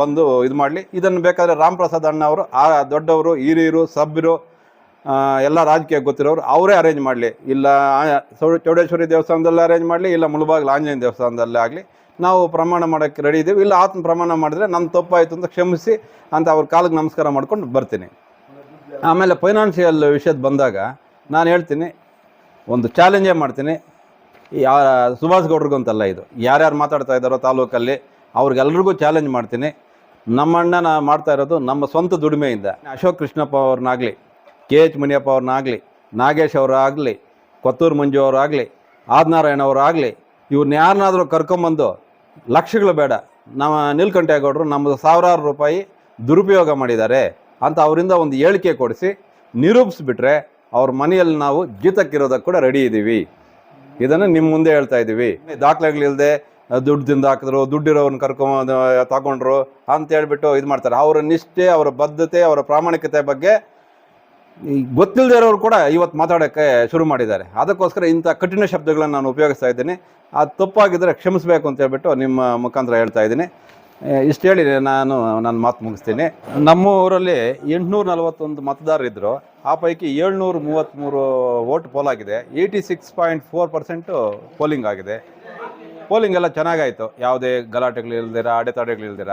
ಬಂದು ಇದು ಮಾಡಲಿ. ಇದನ್ನು ಬೇಕಾದರೆ ರಾಮ್ ಪ್ರಸಾದ್ ಅಣ್ಣ ಅವರು ಆ ದೊಡ್ಡವರು ಹಿರಿಯರು ಆ, ಎಲ್ಲ ರಾಜಕೀಯ ಗೊತ್ತಿರೋರು ಅವರೇ ಅರೇಂಜ್ ಮಾಡಲಿ. ಇಲ್ಲ ಚೌಡೇಶ್ವರಿ ದೇವಸ್ಥಾನದಲ್ಲೇ ಅರೇಂಜ್ ಮಾಡಲಿ ಇಲ್ಲ ಮುಳುಬಾಗಿಲು ಆಂಜನೇಯ ದೇವಸ್ಥಾನದಲ್ಲೇ ಆಗಲಿ. ನಾವು ಪ್ರಮಾಣ ಮಾಡೋಕ್ಕೆ ರೆಡಿ ಇದ್ದೀವಿ ಇಲ್ಲ ಆತ್ಮ ಪ್ರಮಾಣ ಮಾಡಿದ್ರೆ ನನ್ನ ತಪ್ಪಾಯಿತು ಅಂತ ಕ್ಷಮಿಸಿ ಅಂತ ಅವ್ರ ಕಾಲಿಗೆ ನಮಸ್ಕಾರ ಮಾಡ್ಕೊಂಡು ಬರ್ತೀನಿ. ಆಮೇಲೆ ಫೈನಾನ್ಷಿಯಲ್ ವಿಷಯದ ಬಂದಾಗ ನಾನು ಹೇಳ್ತೀನಿ, ಒಂದು ಚಾಲೆಂಜೇ ಮಾಡ್ತೀನಿ. ಯಾ ಸುಭಾಷ್ ಗೌಡ್ರಿಗಂತಲ್ಲ ಇದು. ಯಾರ್ಯಾರು ಮಾತಾಡ್ತಾ ಇದ್ದಾರೋ ತಾಲೂಕಲ್ಲಿ ಅವ್ರಿಗೆಲ್ರಿಗೂ ಚಾಲೆಂಜ್ ಮಾಡ್ತೀನಿ. ನಮ್ಮ ಅಣ್ಣನ ಮಾಡ್ತಾ ಇರೋದು ನಮ್ಮ ಸ್ವಂತ ದುಡಿಮೆಯಿಂದ. ಅಶೋಕ್ ಕೃಷ್ಣಪ್ಪ ಅವ್ರನ್ನಾಗಲಿ, ಕೆ ಎಚ್ ಮುನಿಯಪ್ಪ ಅವ್ರನ್ನಾಗಲಿ, ನಾಗೇಶ್ ಅವರಾಗಲಿ, ಕೊತ್ತೂರು ಮಂಜು ಅವರಾಗಲಿ, ಆದನಾರಾಯಣ ಅವರಾಗಲಿ ಇವ್ರನ್ನ ಯಾರನ್ನಾದರೂ ಕರ್ಕೊಂಬಂದು ಲಕ್ಷಗಳು ಬೇಡ. ನಮ್ಮ ನೀಲ್ಕಂಠೇಗೌಡರು ನಮ್ಮದು ಸಾವಿರಾರು ರೂಪಾಯಿ ದುರುಪಯೋಗ ಮಾಡಿದ್ದಾರೆ. ಅಂತ ಅವರಿಂದ ಒಂದು ಹೇಳಿಕೆ ಕೊಡಿಸಿ ನಿರೂಪಿಸ್ಬಿಟ್ರೆ ಅವ್ರ ಮನೆಯಲ್ಲಿ ನಾವು ಜೀತಕ್ಕಿರೋದಕ್ಕೆ ಕೂಡ ರೆಡಿ ಇದ್ದೀವಿ ಇದನ್ನು ನಿಮ್ಮ ಮುಂದೆ ಹೇಳ್ತಾ ಇದ್ದೀವಿ ದಾಖಲೆಗಳಿಲ್ಲದೆ ದುಡ್ಡು ಹಾಕಿದ್ರು ದುಡ್ಡಿರೋರನ್ನ ಕರ್ಕೊಂಡು ತಗೊಂಡ್ರು ಅಂತ ಹೇಳ್ಬಿಟ್ಟು ಇದು ಮಾಡ್ತಾರೆ. ಅವರ ನಿಷ್ಠೆ, ಅವರ ಬದ್ಧತೆ, ಅವರ ಪ್ರಾಮಾಣಿಕತೆ ಬಗ್ಗೆ ಗೊತ್ತಿಲ್ಲದೆ ಇರೋರು ಕೂಡ ಇವತ್ತು ಮಾತಾಡೋಕ್ಕೆ ಶುರು ಮಾಡಿದ್ದಾರೆ. ಅದಕ್ಕೋಸ್ಕರ ಇಂಥ ಕಠಿಣ ಶಬ್ದಗಳನ್ನು ನಾನು ಉಪಯೋಗಿಸ್ತಾ ಇದ್ದೀನಿ. ಅದು ತಪ್ಪಾಗಿದ್ದರೆ ಕ್ಷಮಿಸಬೇಕು ಅಂತ ಹೇಳ್ಬಿಟ್ಟು ನಿಮ್ಮ ಮುಖಾಂತರ ಹೇಳ್ತಾ ಇದ್ದೀನಿ. ಇಷ್ಟು ಹೇಳಿ ನಾನು ನನ್ನ ಮಾತು ಮುಗಿಸ್ತೀನಿ. ನಮ್ಮ ಊರಲ್ಲಿ ಎಂಟುನೂರ ನಲವತ್ತೊಂದು ಮತದಾರರಿದ್ದರು ಆ ಪೈಕಿ ಏಳ್ನೂರ ಮೂವತ್ತ್ಮೂರು vote ಪೋಲಾಗಿದೆ eighty six point four percent polling ಆಗಿದೆ. ಪೋಲಿಂಗ್ ಎಲ್ಲ ಚೆನ್ನಾಗಾಯಿತು. ಯಾವುದೇ ಗಲಾಟೆಗಳಿಲ್ದಿರ ಅಡೆತಡೆಗಳಿಲ್ದಿರ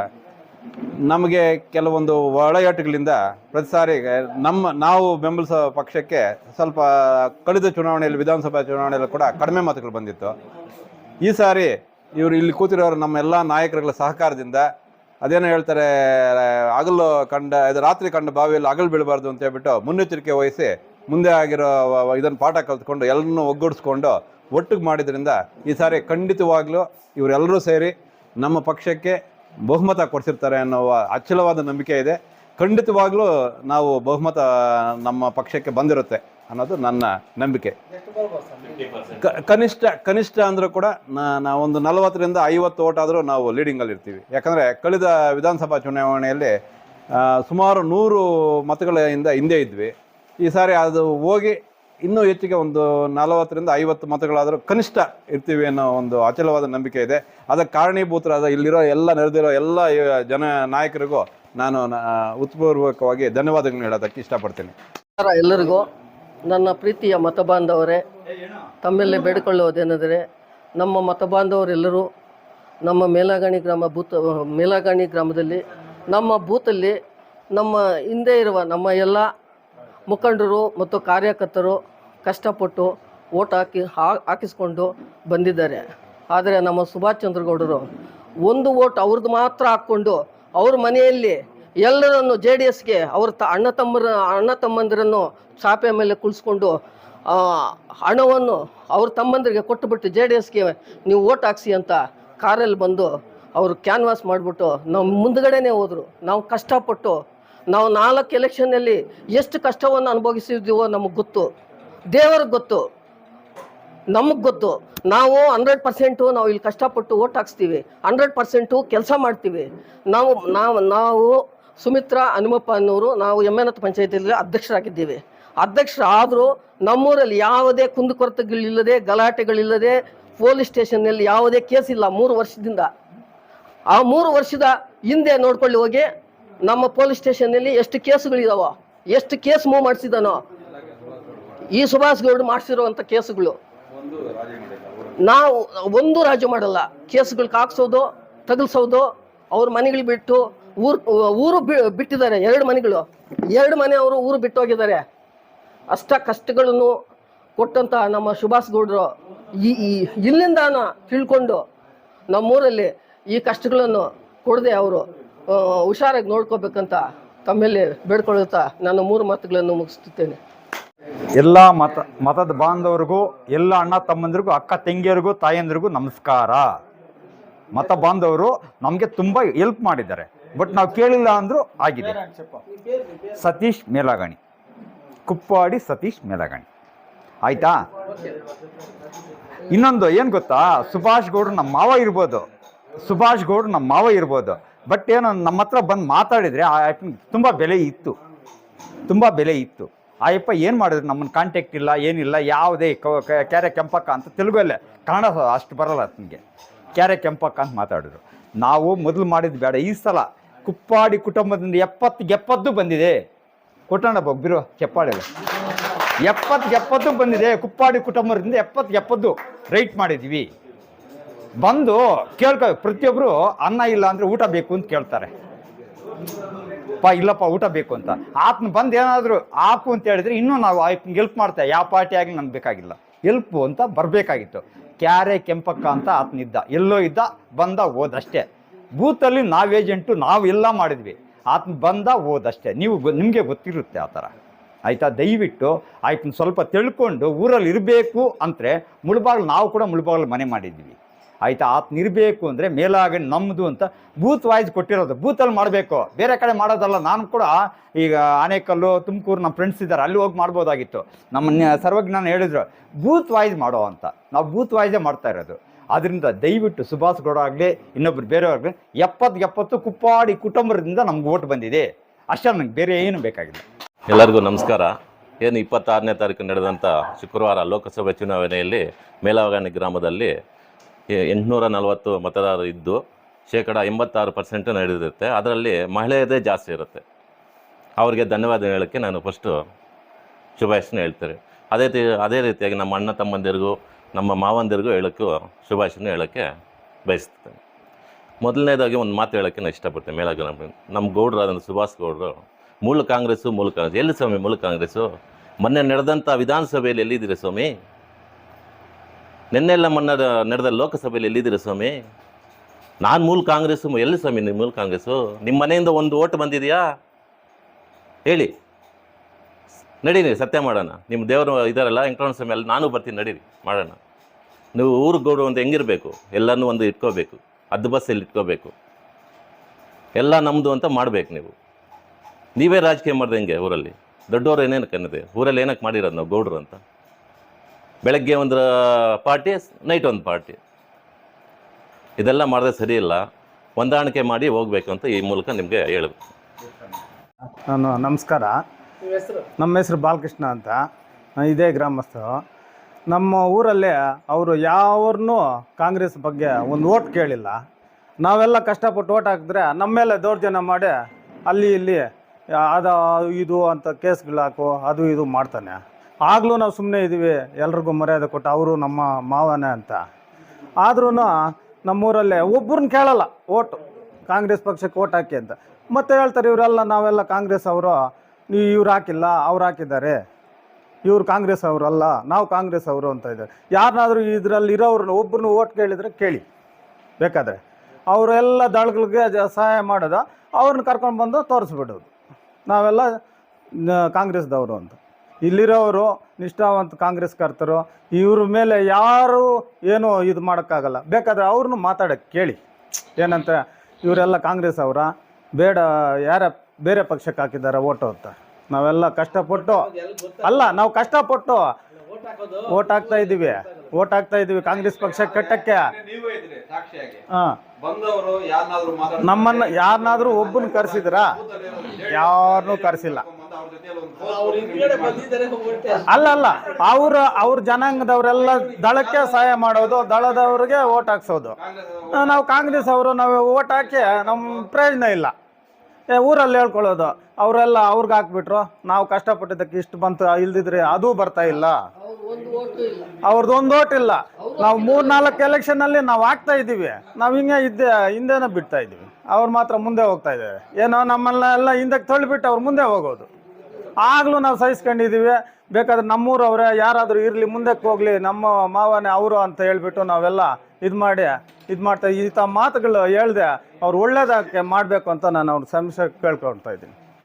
ನಮಗೆ ಕೆಲವೊಂದು ಒಳಯಾಟಗಳಿಂದ ಪ್ರತಿ ಸಾರಿ ನಮ್ಮ, ನಾವು ಬೆಂಬಲಿಸೋ ಪಕ್ಷಕ್ಕೆ ಸ್ವಲ್ಪ ಕಳೆದ ಚುನಾವಣೆಯಲ್ಲಿ, ವಿಧಾನಸಭಾ ಚುನಾವಣೆಯಲ್ಲಿ ಕೂಡ ಕಡಿಮೆ ಮತಗಳು ಬಂದಿತ್ತು. ಈ ಸಾರಿ ಇವರು ಇಲ್ಲಿ ಕೂತಿರೋರು ನಮ್ಮ ಎಲ್ಲ ನಾಯಕರುಗಳ ಸಹಕಾರದಿಂದ. ಅದೇನೋ ಹೇಳ್ತಾರೆ, ಹಗಲು ಕಂಡ, ಇದು ರಾತ್ರಿ ಕಂಡ ಬಾವಿಯಲ್ಲಿ ಹಗಲು ಬೀಳಬಾರ್ದು ಅಂತ ಹೇಳ್ಬಿಟ್ಟು ಮುನ್ನೆಚ್ಚರಿಕೆ ವಹಿಸಿ ಮುಂದೆ ಆಗಿರೋ ಇದನ್ನು ಪಾಠ ಕಲ್ತ್ಕೊಂಡು ಎಲ್ಲರನ್ನೂ ಒಗ್ಗೂಡಿಸ್ಕೊಂಡು ಒಟ್ಟಿಗೆ ಮಾಡಿದ್ರಿಂದ ಈ ಸಾರಿ ಖಂಡಿತವಾಗ್ಲೂ ಇವರೆಲ್ಲರೂ ಸೇರಿ ನಮ್ಮ ಪಕ್ಷಕ್ಕೆ ಬಹುಮತ ಕೊಡಿಸಿರ್ತಾರೆ ಅನ್ನೋ ಅಚಲವಾದ ನಂಬಿಕೆ ಇದೆ. ಖಂಡಿತವಾಗ್ಲೂ ನಾವು ಬಹುಮತ ನಮ್ಮ ಪಕ್ಷಕ್ಕೆ ಬಂದಿರುತ್ತೆ. ಅನ್ನೋದು ನನ್ನ ನಂಬಿಕೆ. ಕನಿಷ್ಠ ಕನಿಷ್ಠ ಅಂದರೂ ಕೂಡ ನಾವೊಂದು ನಾವು ಒಂದು ನಲವತ್ತರಿಂದ ಐವತ್ತು ಓಟ್ ಆದರೂ ನಾವು ಲೀಡಿಂಗಲ್ಲಿ ಇರ್ತೀವಿ ಯಾಕಂದರೆ ಕಳೆದ ವಿಧಾನಸಭಾ ಚುನಾವಣೆಯಲ್ಲಿ ಆ, ಸುಮಾರು ನೂರು ಮತಗಳಿಂದ ಹಿಂದೆ ಇದ್ವಿ. ಈ ಸಾರಿ ಅದು ಹೋಗಿ ಇನ್ನೂ ಹೆಚ್ಚಿಗೆ ಒಂದು ನಲವತ್ತರಿಂದ ಐವತ್ತು ಮತಗಳಾದರೂ ಕನಿಷ್ಠ ಇರ್ತೀವಿ ಅನ್ನೋ ಒಂದು ಅಚಲವಾದ ನಂಬಿಕೆ ಇದೆ. ಅದಕ್ಕೆ ಕಾರಣೀಭೂತರಾದ ಇಲ್ಲಿರೋ ಎಲ್ಲ ನೆರೆದಿರೋ ಎಲ್ಲ ಜನ ನಾಯಕರಿಗೂ ನಾನು ನ- ಉತ್ಪೂರ್ವಕವಾಗಿ ಧನ್ಯವಾದಗಳನ್ನ ಹೇಳೋದಕ್ಕೆ ಇಷ್ಟಪಡ್ತೀನಿ. ಎಲ್ಲರಿಗೂ ನನ್ನ ಪ್ರೀತಿಯ ಮತ ಬಾಂಧವರೇ, ತಮ್ಮಲ್ಲೇ ಬೇಡಿಕೊಳ್ಳುವುದೇನೆಂದರೆ, ನಮ್ಮ ಮತ ಬಾಂಧವರೆಲ್ಲರೂ ನಮ್ಮ ಮೇಲಾಗಣಿ ಗ್ರಾಮ ಬೂತ್ ಮೇಲಾಗಣಿ ಗ್ರಾಮದಲ್ಲಿ, ನಮ್ಮ ಬೂತಲ್ಲಿ ನಮ್ಮ ಹಿಂದೆ ಇರುವ ನಮ್ಮ ಎಲ್ಲ ಮುಖಂಡರು ಮತ್ತು ಕಾರ್ಯಕರ್ತರು ಕಷ್ಟಪಟ್ಟು ಓಟ್ ಹಾಕಿ ಹಾಕಿಸ್ಕೊಂಡು ಬಂದಿದ್ದಾರೆ. ಆದರೆ ನಮ್ಮ ಸುಭಾಷ್ ಚಂದ್ರಗೌಡರು ಒಂದು ಓಟ್ ಅವ್ರದ್ದು ಮಾತ್ರ ಹಾಕ್ಕೊಂಡು ಅವ್ರ ಮನೆಯಲ್ಲಿ ಎಲ್ಲರನ್ನು ಜೆ ಡಿ ಎಸ್ಗೆ ಅವ್ರ ತ, ಅಣ್ಣ ತಮ್ಮರ, ಅಣ್ಣ ತಮ್ಮಂದಿರನ್ನು ಚಾಪೆ ಮೇಲೆ ಕುಳಿಸ್ಕೊಂಡು ಹಣವನ್ನು ಅವ್ರ ತಮ್ಮಂದಿರಿಗೆ ಕೊಟ್ಟುಬಿಟ್ಟು ಜೆ ಡಿ ಎಸ್ಗೆ ನೀವು ಓಟ್ ಹಾಕ್ಸಿ ಅಂತ ಕಾರಲ್ಲಿ ಬಂದು ಅವರು ಕ್ಯಾನ್ವಾಸ್ ಮಾಡಿಬಿಟ್ಟು ನಾವು ಮುಂದ್ಗಡೆನೇ ಹೋದರು. ನಾವು ಕಷ್ಟಪಟ್ಟು, ನಾವು ನಾಲ್ಕು ಎಲೆಕ್ಷನ್ನಲ್ಲಿ ಎಷ್ಟು ಕಷ್ಟವನ್ನು ಅನುಭವಿಸಿದ್ದೀವೋ ನಮಗೆ ಗೊತ್ತು. ದೇವ್ರಿಗೆ ಗೊತ್ತು. ನಮಗೆ ಗೊತ್ತು. ನಾವು ಹಂಡ್ರೆಡ್ ಪರ್ಸೆಂಟು ನಾವು ಇಲ್ಲಿ ಕಷ್ಟಪಟ್ಟು ಓಟ್ ಹಾಕ್ಸ್ತೀವಿ. ಹಂಡ್ರೆಡ್ ಪರ್ಸೆಂಟು ಕೆಲಸ ಮಾಡ್ತೀವಿ. ನಾವು ನಾವು ನಾವು ಸುಮಿತ್ರಾ ಹನುಮಪ್ಪ ಅನ್ನೋರು ನಾವು ಎಂ ಎನ್ ಹತ್ತು ಪಂಚಾಯತಿಯಲ್ಲಿ ಅಧ್ಯಕ್ಷರಾಗಿದ್ದೇವೆ. ಅಧ್ಯಕ್ಷರಾದರೂ ನಮ್ಮೂರಲ್ಲಿ ಯಾವುದೇ ಕುಂದುಕೊರತೆಗಳಿಲ್ಲದೆ ಗಲಾಟೆಗಳಿಲ್ಲದೆ ಪೊಲೀಸ್ ಸ್ಟೇಷನ್ನಲ್ಲಿ ಯಾವುದೇ ಕೇಸ್ ಇಲ್ಲ ಮೂರು ವರ್ಷದಿಂದ. ಆ ಮೂರು ವರ್ಷದ ಹಿಂದೆ ನೋಡ್ಕೊಳ್ಳಿ ಹೋಗಿ, ನಮ್ಮ ಪೊಲೀಸ್ ಸ್ಟೇಷನ್ನಲ್ಲಿ ಎಷ್ಟು ಕೇಸುಗಳಿದಾವೋ, ಎಷ್ಟು ಕೇಸ್ ಮೂವ್ ಮಾಡಿಸಿದಾನೋ. ಈ ಸುಭಾಷ್ ಗೌಡ್ ಮಾಡಿಸಿರುವಂಥ ಕೇಸುಗಳು. ನಾವು ಒಂದು ರಾಜ್ಯ ಮಾಡಲ್ಲ ಕೇಸುಗಳಿಗೆ ಕಾಕ್ಸೋದು, ತಗಲ್ಸೋದು, ಅವ್ರ ಮನೆಗಳು ಬಿಟ್ಟು ಊರು ಊರು ಬಿಟ್ಟಿದ್ದಾರೆ, ಎರಡು ಮನೆಗಳು. ಎರಡು ಮನೆ ಅವರು ಊರು ಬಿಟ್ಟು ಹೋಗಿದ್ದಾರೆ. ಅಷ್ಟ ಕಷ್ಟಗಳನ್ನು ಕೊಟ್ಟಂತ ನಮ್ಮ ಸುಭಾಷ್ ಗೌಡರು ಈ ತಿಳ್ಕೊಂಡು ತಿಳ್ಕೊಂಡು ನಮ್ಮೂರಲ್ಲಿ ಈ ಕಷ್ಟಗಳನ್ನು ಕೊಡದೆ ಅವರು ಹುಷಾರಾಗಿ ನೋಡ್ಕೋಬೇಕಂತ ತಮ್ಮಲ್ಲಿ ಬೇಡ್ಕೊಳ್ಳುತ್ತಾ ನಾನು ಮೂರು ಮಾತುಗಳನ್ನು ಮುಗಿಸುತ್ತೇನೆ. ಎಲ್ಲ ಮತ, ಮತದ ಬಾಂಧವರಿಗೂ, ಎಲ್ಲ ಅಣ್ಣ ತಮ್ಮಂದಿರಿಗೂ, ಅಕ್ಕ ತಂಗಿಯರಿಗೂ, ತಾಯಂದಿರಿಗೂ ನಮಸ್ಕಾರ. ಮತ ಬಾಂಧವರು ನಮಗೆ ತುಂಬ ಹೆಲ್ಪ್ ಮಾಡಿದ್ದಾರೆ. ಬಟ್ ನಾವು ಕೇಳಿಲ್ಲ ಅಂದರೂ ಆಗಿದೆ. ಸತೀಶ್ ಮೇಲಾಗಣಿ. ಕುಪ್ಪಾಡಿ ಸತೀಶ್ ಮೇಲಾಗಣಿ. ಆಯ್ತಾ? ಇನ್ನೊಂದು ಏನು ಗೊತ್ತಾ? ಸುಭಾಷ್ ಗೌಡ್ರು ನಮ್ಮ ಮಾವ ಇರ್ಬೋದು. ಸುಭಾಷ್ ಗೌಡ್ರು ನಮ್ಮ ಮಾವ ಇರ್ಬೋದು. ಬಟ್ ಏನೋ ನಮ್ಮ ಹತ್ರ ಬಂದು ಮಾತಾಡಿದರೆ ಆ ಅಪ್ಪನಿಗೆ ತುಂಬ ಬೆಲೆ ಇತ್ತು. ತುಂಬ ಬೆಲೆ ಇತ್ತು. ಆ ಯಪ್ಪ ಏನು ಮಾಡಿದ್ರು? ನಮ್ಮನ್ನು ಕಾಂಟ್ಯಾಕ್ಟ್ ಇಲ್ಲ ಏನಿಲ್ಲ ಯಾವುದೇ ಕ್ಯಾರೆ ಕೆಂಪಕ್ಕ ಅಂತ ತೆಲುಗಲ್ಲೇ ಕನ್ನಡ ಅಷ್ಟು ಬರಲ್ಲ ನನಗೆ ಕ್ಯಾರೆ ಕೆಂಪಕ್ಕ ಅಂತ ಮಾತಾಡಿದ್ರು. ನಾವು ಮೊದಲು ಮಾಡಿದ್ದು ಬೇಡ. ಈ ಸಲ ಕುಪ್ಪಾಡಿ ಕುಟುಂಬದಿಂದ ಎಪ್ಪತ್ತು ಎಪ್ಪತ್ತು ಬಂದಿದೆ. ಕೊಟ್ಟಣ ಬಿರು ಚಪ್ಪಾಳೆಲ್ಲ ಎಪ್ಪತ್ತು ಎಪ್ಪತ್ತು ಬಂದಿದೆ, ಕುಪ್ಪಾಡಿ ಕುಟುಂಬದಿಂದ ಎಪ್ಪತ್ತು ಎಪ್ಪತ್ತು ರೈಟ್ ಮಾಡಿದ್ವಿ ಬಂದು ಕೇಳ್ಕೊ ಪ್ರತಿಯೊಬ್ಬರು ಅನ್ನ ಇಲ್ಲ ಅಂದರೆ ಊಟ ಬೇಕು ಅಂತ ಕೇಳ್ತಾರೆ. ಪಾ, ಇಲ್ಲಪ್ಪ, ಊಟ ಬೇಕು ಅಂತ. ಆತನ ಬಂದು ಏನಾದರೂ ಹಾಕು ಅಂತ ಹೇಳಿದ್ರೆ ಇನ್ನೂ ನಾವು ಆಯ್ತು ಹೆಲ್ಪ್ ಮಾಡ್ತೇವೆ ಯಾವ ಪಾರ್ಟಿ ಆಗಲಿ ನಮ್ಗೆ ಬೇಕಾಗಿಲ್ಲ. ಹೆಲ್ಪು ಅಂತ ಬರಬೇಕಾಗಿತ್ತು. ಕ್ಯಾರೆ ಕೆಂಪಕ್ಕ ಅಂತ ಆತನಿದ್ದ ಎಲ್ಲೋ ಇದ್ದ, ಬಂದ ಹೋದಷ್ಟೇ ಬೂತಲ್ಲಿ ನಾವು ಏಜೆಂಟು, ನಾವು ಎಲ್ಲ ಮಾಡಿದ್ವಿ. ಆತನ ಬಂದ ಹೋದಷ್ಟೇ. ನೀವು ನಿಮಗೆ ಗೊತ್ತಿರುತ್ತೆ ಆ ಥರ. ಆಯಿತಾ? ದಯವಿಟ್ಟು ಆಯ್ತು ಸ್ವಲ್ಪ ತಿಳ್ಕೊಂಡು ಊರಲ್ಲಿ ಇರಬೇಕು ಅಂದರೆ ಮುಳುಬಾಗ್ಲು ನಾವು ಕೂಡ ಮುಳುಬಾಗ್ಲು ಮನೆ ಮಾಡಿದ್ವಿ. ಆಯಿತಾ? ಆತನ ಇರಬೇಕು ಅಂದರೆ ಮೇಲಾಗಿ ನಮ್ಮದು ಅಂತ ಬೂತ್ ವಾಯ್ಸ್ ಕೊಟ್ಟಿರೋದು. ಬೂತಲ್ಲಿ ಮಾಡಬೇಕು. ಬೇರೆ ಕಡೆ ಮಾಡೋದಲ್ಲ, ನಾನು ಕೂಡ ಈಗ ಆನೇಕಲ್ಲು, ತುಮಕೂರು ನಮ್ಮ ಫ್ರೆಂಡ್ಸ್ ಇದ್ದಾರೆ. ಅಲ್ಲಿ ಹೋಗಿ ಮಾಡ್ಬೋದಾಗಿತ್ತು. ನಮ್ಮ ಸರ್ವಜ್ಞಾನ ಹೇಳಿದ್ರು. ಬೂತ್ ವಾಯ್ಸ್ ಮಾಡೋ ಅಂತ. ನಾವು ಬೂತ್ ವಾಯ್ಸೇ ಮಾಡ್ತಾ ಇರೋದು. ಅದರಿಂದ ದಯವಿಟ್ಟು ಸುಭಾಷ್ ಗೌಡ ಆಗಲಿ, ಇನ್ನೊಬ್ರು ಬೇರೆಯವ್ರಾಗಲಿ ಎಪ್ಪತ್ತು ಎಪ್ಪತ್ತು ಕುಪ್ಪಾಡಿ ಕುಟುಂಬದಿಂದ ನಮ್ಗೆ ಓಟ್ ಬಂದಿದೆ. ಅಷ್ಟೇ ನನಗೆ ಬೇರೆ ಏನು ಬೇಕಾಗಿಲ್ಲ. ಎಲ್ಲರಿಗೂ ನಮಸ್ಕಾರ. ಏನು ಇಪ್ಪತ್ತಾರನೇ ತಾರೀಕು ನಡೆದಂಥ ಶುಕ್ರವಾರ ಲೋಕಸಭೆ ಚುನಾವಣೆಯಲ್ಲಿ ಮೇಲಾವಗಾನಿ ಗ್ರಾಮದಲ್ಲಿ ಎಂಟುನೂರ ನಲವತ್ತು ಮತದಾರರು ಇದ್ದು, ಶೇಕಡ ಎಂಬತ್ತಾರು ಪರ್ಸೆಂಟ್ ನಡೆದಿರುತ್ತೆ. ಅದರಲ್ಲಿ ಮಹಿಳೆಯದೇ ಜಾಸ್ತಿ ಇರುತ್ತೆ. ಅವರಿಗೆ ಧನ್ಯವಾದ ಹೇಳೋಕ್ಕೆ ನಾನು ಫಸ್ಟು ಶುಭಾಶಯನ ಹೇಳ್ತೇನೆ. ಅದೇ ಅದೇ ರೀತಿಯಾಗಿ ನಮ್ಮ ಅಣ್ಣ ತಮ್ಮಂದಿರಿಗೂ ನಮ್ಮ ಮಾವಂದಿರಿಗೂ ಹೇಳೋಕ್ಕೂ ಶುಭಾಶಯನ ಹೇಳೋಕ್ಕೆ ಬಯಸ್ತೇನೆ ಮೊದಲನೇದಾಗಿ ಒಂದು ಮಾತು ಹೇಳೋಕ್ಕೆ ನಾನು ಇಷ್ಟಪಡ್ತೇನೆ ಮೇಲಾಗ್ರಾಮ ನಮ್ಮ ಗೌಡ್ರಾದಂಥ ಸುಭಾಷ್ ಗೌಡರು, ಮೂಲ ಕಾಂಗ್ರೆಸ್ಸು, ಮೂಲ ಕಾಂಗ್ರೆಸ್. ಎಲ್ಲಿ ಸ್ವಾಮಿ ಮೂಲ ಕಾಂಗ್ರೆಸ್ಸು? ಮೊನ್ನೆ ನಡೆದಂಥ ವಿಧಾನಸಭೆಯಲ್ಲಿ ಎಲ್ಲಿದ್ದೀರಿ ಸ್ವಾಮಿ? ನಿನ್ನೆಲ್ಲ ಮೊನ್ನೆ ನಡೆದ ಲೋಕಸಭೆಯಲ್ಲಿ ಎಲ್ಲಿದ್ದೀರಿ ಸ್ವಾಮಿ? ನಾನು ಮೂಲ ಕಾಂಗ್ರೆಸ್ಸು, ಎಲ್ಲಿ ಸ್ವಾಮಿ ನಿಮ್ಮ ಮೂಲ ಕಾಂಗ್ರೆಸ್ಸು? ನಿಮ್ಮ ಮನೆಯಿಂದ ಒಂದು ಓಟ್ ಬಂದಿದೆಯಾ? ಹೇಳಿ. ನಡೀರಿ, ಸತ್ಯ ಮಾಡೋಣ. ನಿಮ್ಮ ದೇವರು ಇದಾರಲ್ಲ, ವೆಂಕಟರಮಣ ಸ್ವಾಮಿ ನಾನು ಬರ್ತೀನಿ, ನಡೀರಿ, ಮಾಡೋಣ. ನೀವು ಊರು ಗೌಡ ಅಂತ ಹೆಂಗಿರಬೇಕು? ಎಲ್ಲನೂ ಒಂದು ಇಟ್ಕೋಬೇಕು. ಹದ್ದು ಬಸ್ಸಲ್ಲಿ ಇಟ್ಕೋಬೇಕು. ಎಲ್ಲ ನಮ್ಮದು ಅಂತ ಮಾಡಬೇಕು ನೀವು. ನೀವೇ ರಾಜಕೀಯ ಮಾಡಿದೆ ಹೆಂಗೆ ಊರಲ್ಲಿ? ದೊಡ್ಡವರು ಏನೇನು ಕನ್ನದೆ ಊರಲ್ಲಿ ಏನಕ್ಕೆ ಮಾಡಿರೋದು ನಾವು ಗೌಡ್ರು ಅಂತ? ಬೆಳಗ್ಗೆ ಒಂದು ಪಾರ್ಟಿ ನೈಟ್ ಒಂದು ಪಾರ್ಟಿ ಇದೆಲ್ಲ ಮಾಡಿದ್ರೆ ಸರಿ ಇಲ್ಲ. ಹೊಂದಾಣಿಕೆ ಮಾಡಿ ಹೋಗ್ಬೇಕು ಅಂತ ಈ ಮೂಲಕ ನಿಮಗೆ ಹೇಳಬೇಕು. ನಾನು ನಮಸ್ಕಾರ. ನಮ್ಮ ಹೆಸರು? ಬಾಲಕೃಷ್ಣ ಅಂತ. ಇದೇ ಗ್ರಾಮಸ್ಥರು. ನಮ್ಮ ಊರಲ್ಲಿ ಅವರು ಯಾವ್ರನ್ನೂ ಕಾಂಗ್ರೆಸ್ ಬಗ್ಗೆ ಒಂದು ಓಟ್ ಕೇಳಿಲ್ಲ. ನಾವೆಲ್ಲ ಕಷ್ಟಪಟ್ಟು ಓಟ್ ಹಾಕಿದ್ರೆ ನಮ್ಮ ಮೇಲೆ ದೌರ್ಜನ್ಯ ಮಾಡಿ ಅಲ್ಲಿ ಇಲ್ಲಿ ಅದು ಇದು ಅಂತ ಕೇಸ್ಗಳಾಕು ಅದು ಇದು ಮಾಡ್ತಾನೆ. ಆಗಲೂ ನಾವು ಸುಮ್ಮನೆ ಇದ್ದೀವಿ ಎಲ್ರಿಗೂ ಮರ್ಯಾದೆ ಕೊಟ್ಟು ಅವರು ನಮ್ಮ ಮಾವನೇ ಅಂತ. ಆದ್ರೂ ನಮ್ಮೂರಲ್ಲೇ ಒಬ್ಬರನ್ನ ಕೇಳಲ್ಲ, ಓಟು. ಕಾಂಗ್ರೆಸ್ ಪಕ್ಷಕ್ಕೆ ಓಟ್ ಹಾಕಿ ಅಂತ. ಮತ್ತೆ ಹೇಳ್ತಾರೆ, ಇವರೆಲ್ಲ ನಾವೆಲ್ಲ ಕಾಂಗ್ರೆಸ್ ಅವರು ನೀವು ಇವ್ರು ಹಾಕಿಲ್ಲ, ಅವ್ರು ಹಾಕಿದ್ದಾರೆ. ಇವ್ರು ಕಾಂಗ್ರೆಸ್ ಅವರಲ್ಲ ನಾವು ಕಾಂಗ್ರೆಸ್ ಅವರು ಅಂತ ಇದ್ದಾರೆ. ಯಾರನ್ನಾದರೂ ಇದರಲ್ಲಿ ಇರೋರನ್ನ ಒಬ್ಬರನ್ನ ಓಟ್ ಕೇಳಿದರೆ ಕೇಳಿ, ಬೇಕಾದರೆ. ಅವರೆಲ್ಲ ದಳಗಳಿಗೆ ಸಹಾಯ ಮಾಡೋದ ಅವ್ರನ್ನ ಕರ್ಕೊಂಡು ಬಂದು ತೋರಿಸ್ಬಿಡೋದು. ನಾವೆಲ್ಲ ಕಾಂಗ್ರೆಸ್ದವರು ಅಂತ. ಇಲ್ಲಿರೋರು ನಿಷ್ಠಾವಂತ ಕಾಂಗ್ರೆಸ್ ಕರ್ತರು ಇವ್ರ ಮೇಲೆ ಯಾರು ಏನು ಇದು ಮಾಡೋಕ್ಕಾಗಲ್ಲ. ಬೇಕಾದರೆ ಅವ್ರನ್ನೂ ಮಾತಾಡೋಕ್ಕೆ ಕೇಳಿ. ಏನಂತ, ಇವರೆಲ್ಲ ಕಾಂಗ್ರೆಸ್ ಅವರ? ಬೇಡ ಯಾರ ಬೇರೆ ಪಕ್ಷಕ್ಕೆ ಹಾಕಿದ್ದಾರೆ ಓಟು ಅಂತ. ನಾವೆಲ್ಲ ಕಷ್ಟಪಟ್ಟು, ಅಲ್ಲ, ನಾವು ಕಷ್ಟಪಟ್ಟು ಓಟ್ ಹಾಕ್ತಾ ಇದ್ದೀವಿ. ಓಟ್ ಹಾಕ್ತಾ ಇದ್ದೀವಿ ಕಾಂಗ್ರೆಸ್ ಪಕ್ಷ ಕಟ್ಟಕ್ಕೆ. ನಮ್ಮನ್ನ ಯಾರನ್ನಾದ್ರೂ ಒಬ್ಬನ ಕರೆಸಿದ್ರಾ? ಯಾರನ್ನೂ ಕರೆಸಿಲ್ಲ. ಅಲ್ಲ ಅಲ್ಲ, ಅವ್ರ ಅವ್ರ ಜನಾಂಗದವರೆಲ್ಲ ದಳಕ್ಕೆ ಸಹಾಯ ಮಾಡೋದು, ದಳದವ್ರಿಗೆ ಓಟ್ ಹಾಕ್ಸೋದು. ನಾವು ಕಾಂಗ್ರೆಸ್ ಅವರು, ನಾವು ಓಟ್ ಹಾಕಿ ನಮ್ಮ ಪ್ರಯೋಜನ ಇಲ್ಲ. ಊರಲ್ಲಿ ಹೇಳ್ಕೊಳ್ಳೋದು. ಅವರೆಲ್ಲ ಅವ್ರಿಗೆ ಹಾಕ್ಬಿಟ್ರು. ನಾವು ಕಷ್ಟಪಟ್ಟಿದ್ದಕ್ಕೆ ಇಷ್ಟು ಬಂತು, ಇಲ್ದಿದ್ರೆ ಅದು ಬರ್ತಾ ಇಲ್ಲ. ಒಂದು ಓಟು ಇಲ್ಲ. ನಾವು ಮೂರು ನಾಲ್ಕು ಎಲೆಕ್ಷನ್ ಅಲ್ಲಿ ನಾವು ಆಗ್ತಾ ಇದ್ದೀವಿ. ನಾವು ಹಿಂಗೆ ಇದ್ದೆ, ಹಿಂದೆನೇ ಬಿಡ್ತಾ ಇದ್ದೀವಿ. ಅವ್ರು ಮಾತ್ರ ಮುಂದೆ ಹೋಗ್ತಾ ಇದ್ದಾರೆ. ಏನೋ ನಮ್ಮನ್ನೆಲ್ಲ ಹಿಂದಕ್ಕೆ ತಳ್ಳಿಬಿಟ್ಟು ಅವ್ರು ಮುಂದೆ ಹೋಗೋದು. ಆಗಲೂ ನಾವು ಸಹಿಸ್ಕೊಂಡಿದ್ದೀವಿ. ಬೇಕಾದ್ರೆ ನಮ್ಮೂರವ್ರೆ ಯಾರಾದರೂ ಇರಲಿ, ಮುಂದಕ್ಕೆ ಹೋಗ್ಲಿ, ನಮ್ಮ ಮಾವನೇ ಅವರು ಅಂತ ಹೇಳ್ಬಿಟ್ಟು ನಾವೆಲ್ಲ ಇದು ಮಾಡಿ, ಇದು ಮಾಡ್ತಾ ತ ಮಾತುಗಳು ಹೇಳ್ದೆ ಅವ್ರು ಒಳ್ಳೇದಕ್ಕೆ ಮಾಡಬೇಕು ಅಂತ ನಾನು ಅವ್ರ ಸಮಸ್ಯೆ ಕೇಳ್ಕೊಳ್ತಾ ಇದ್ದೀನಿ.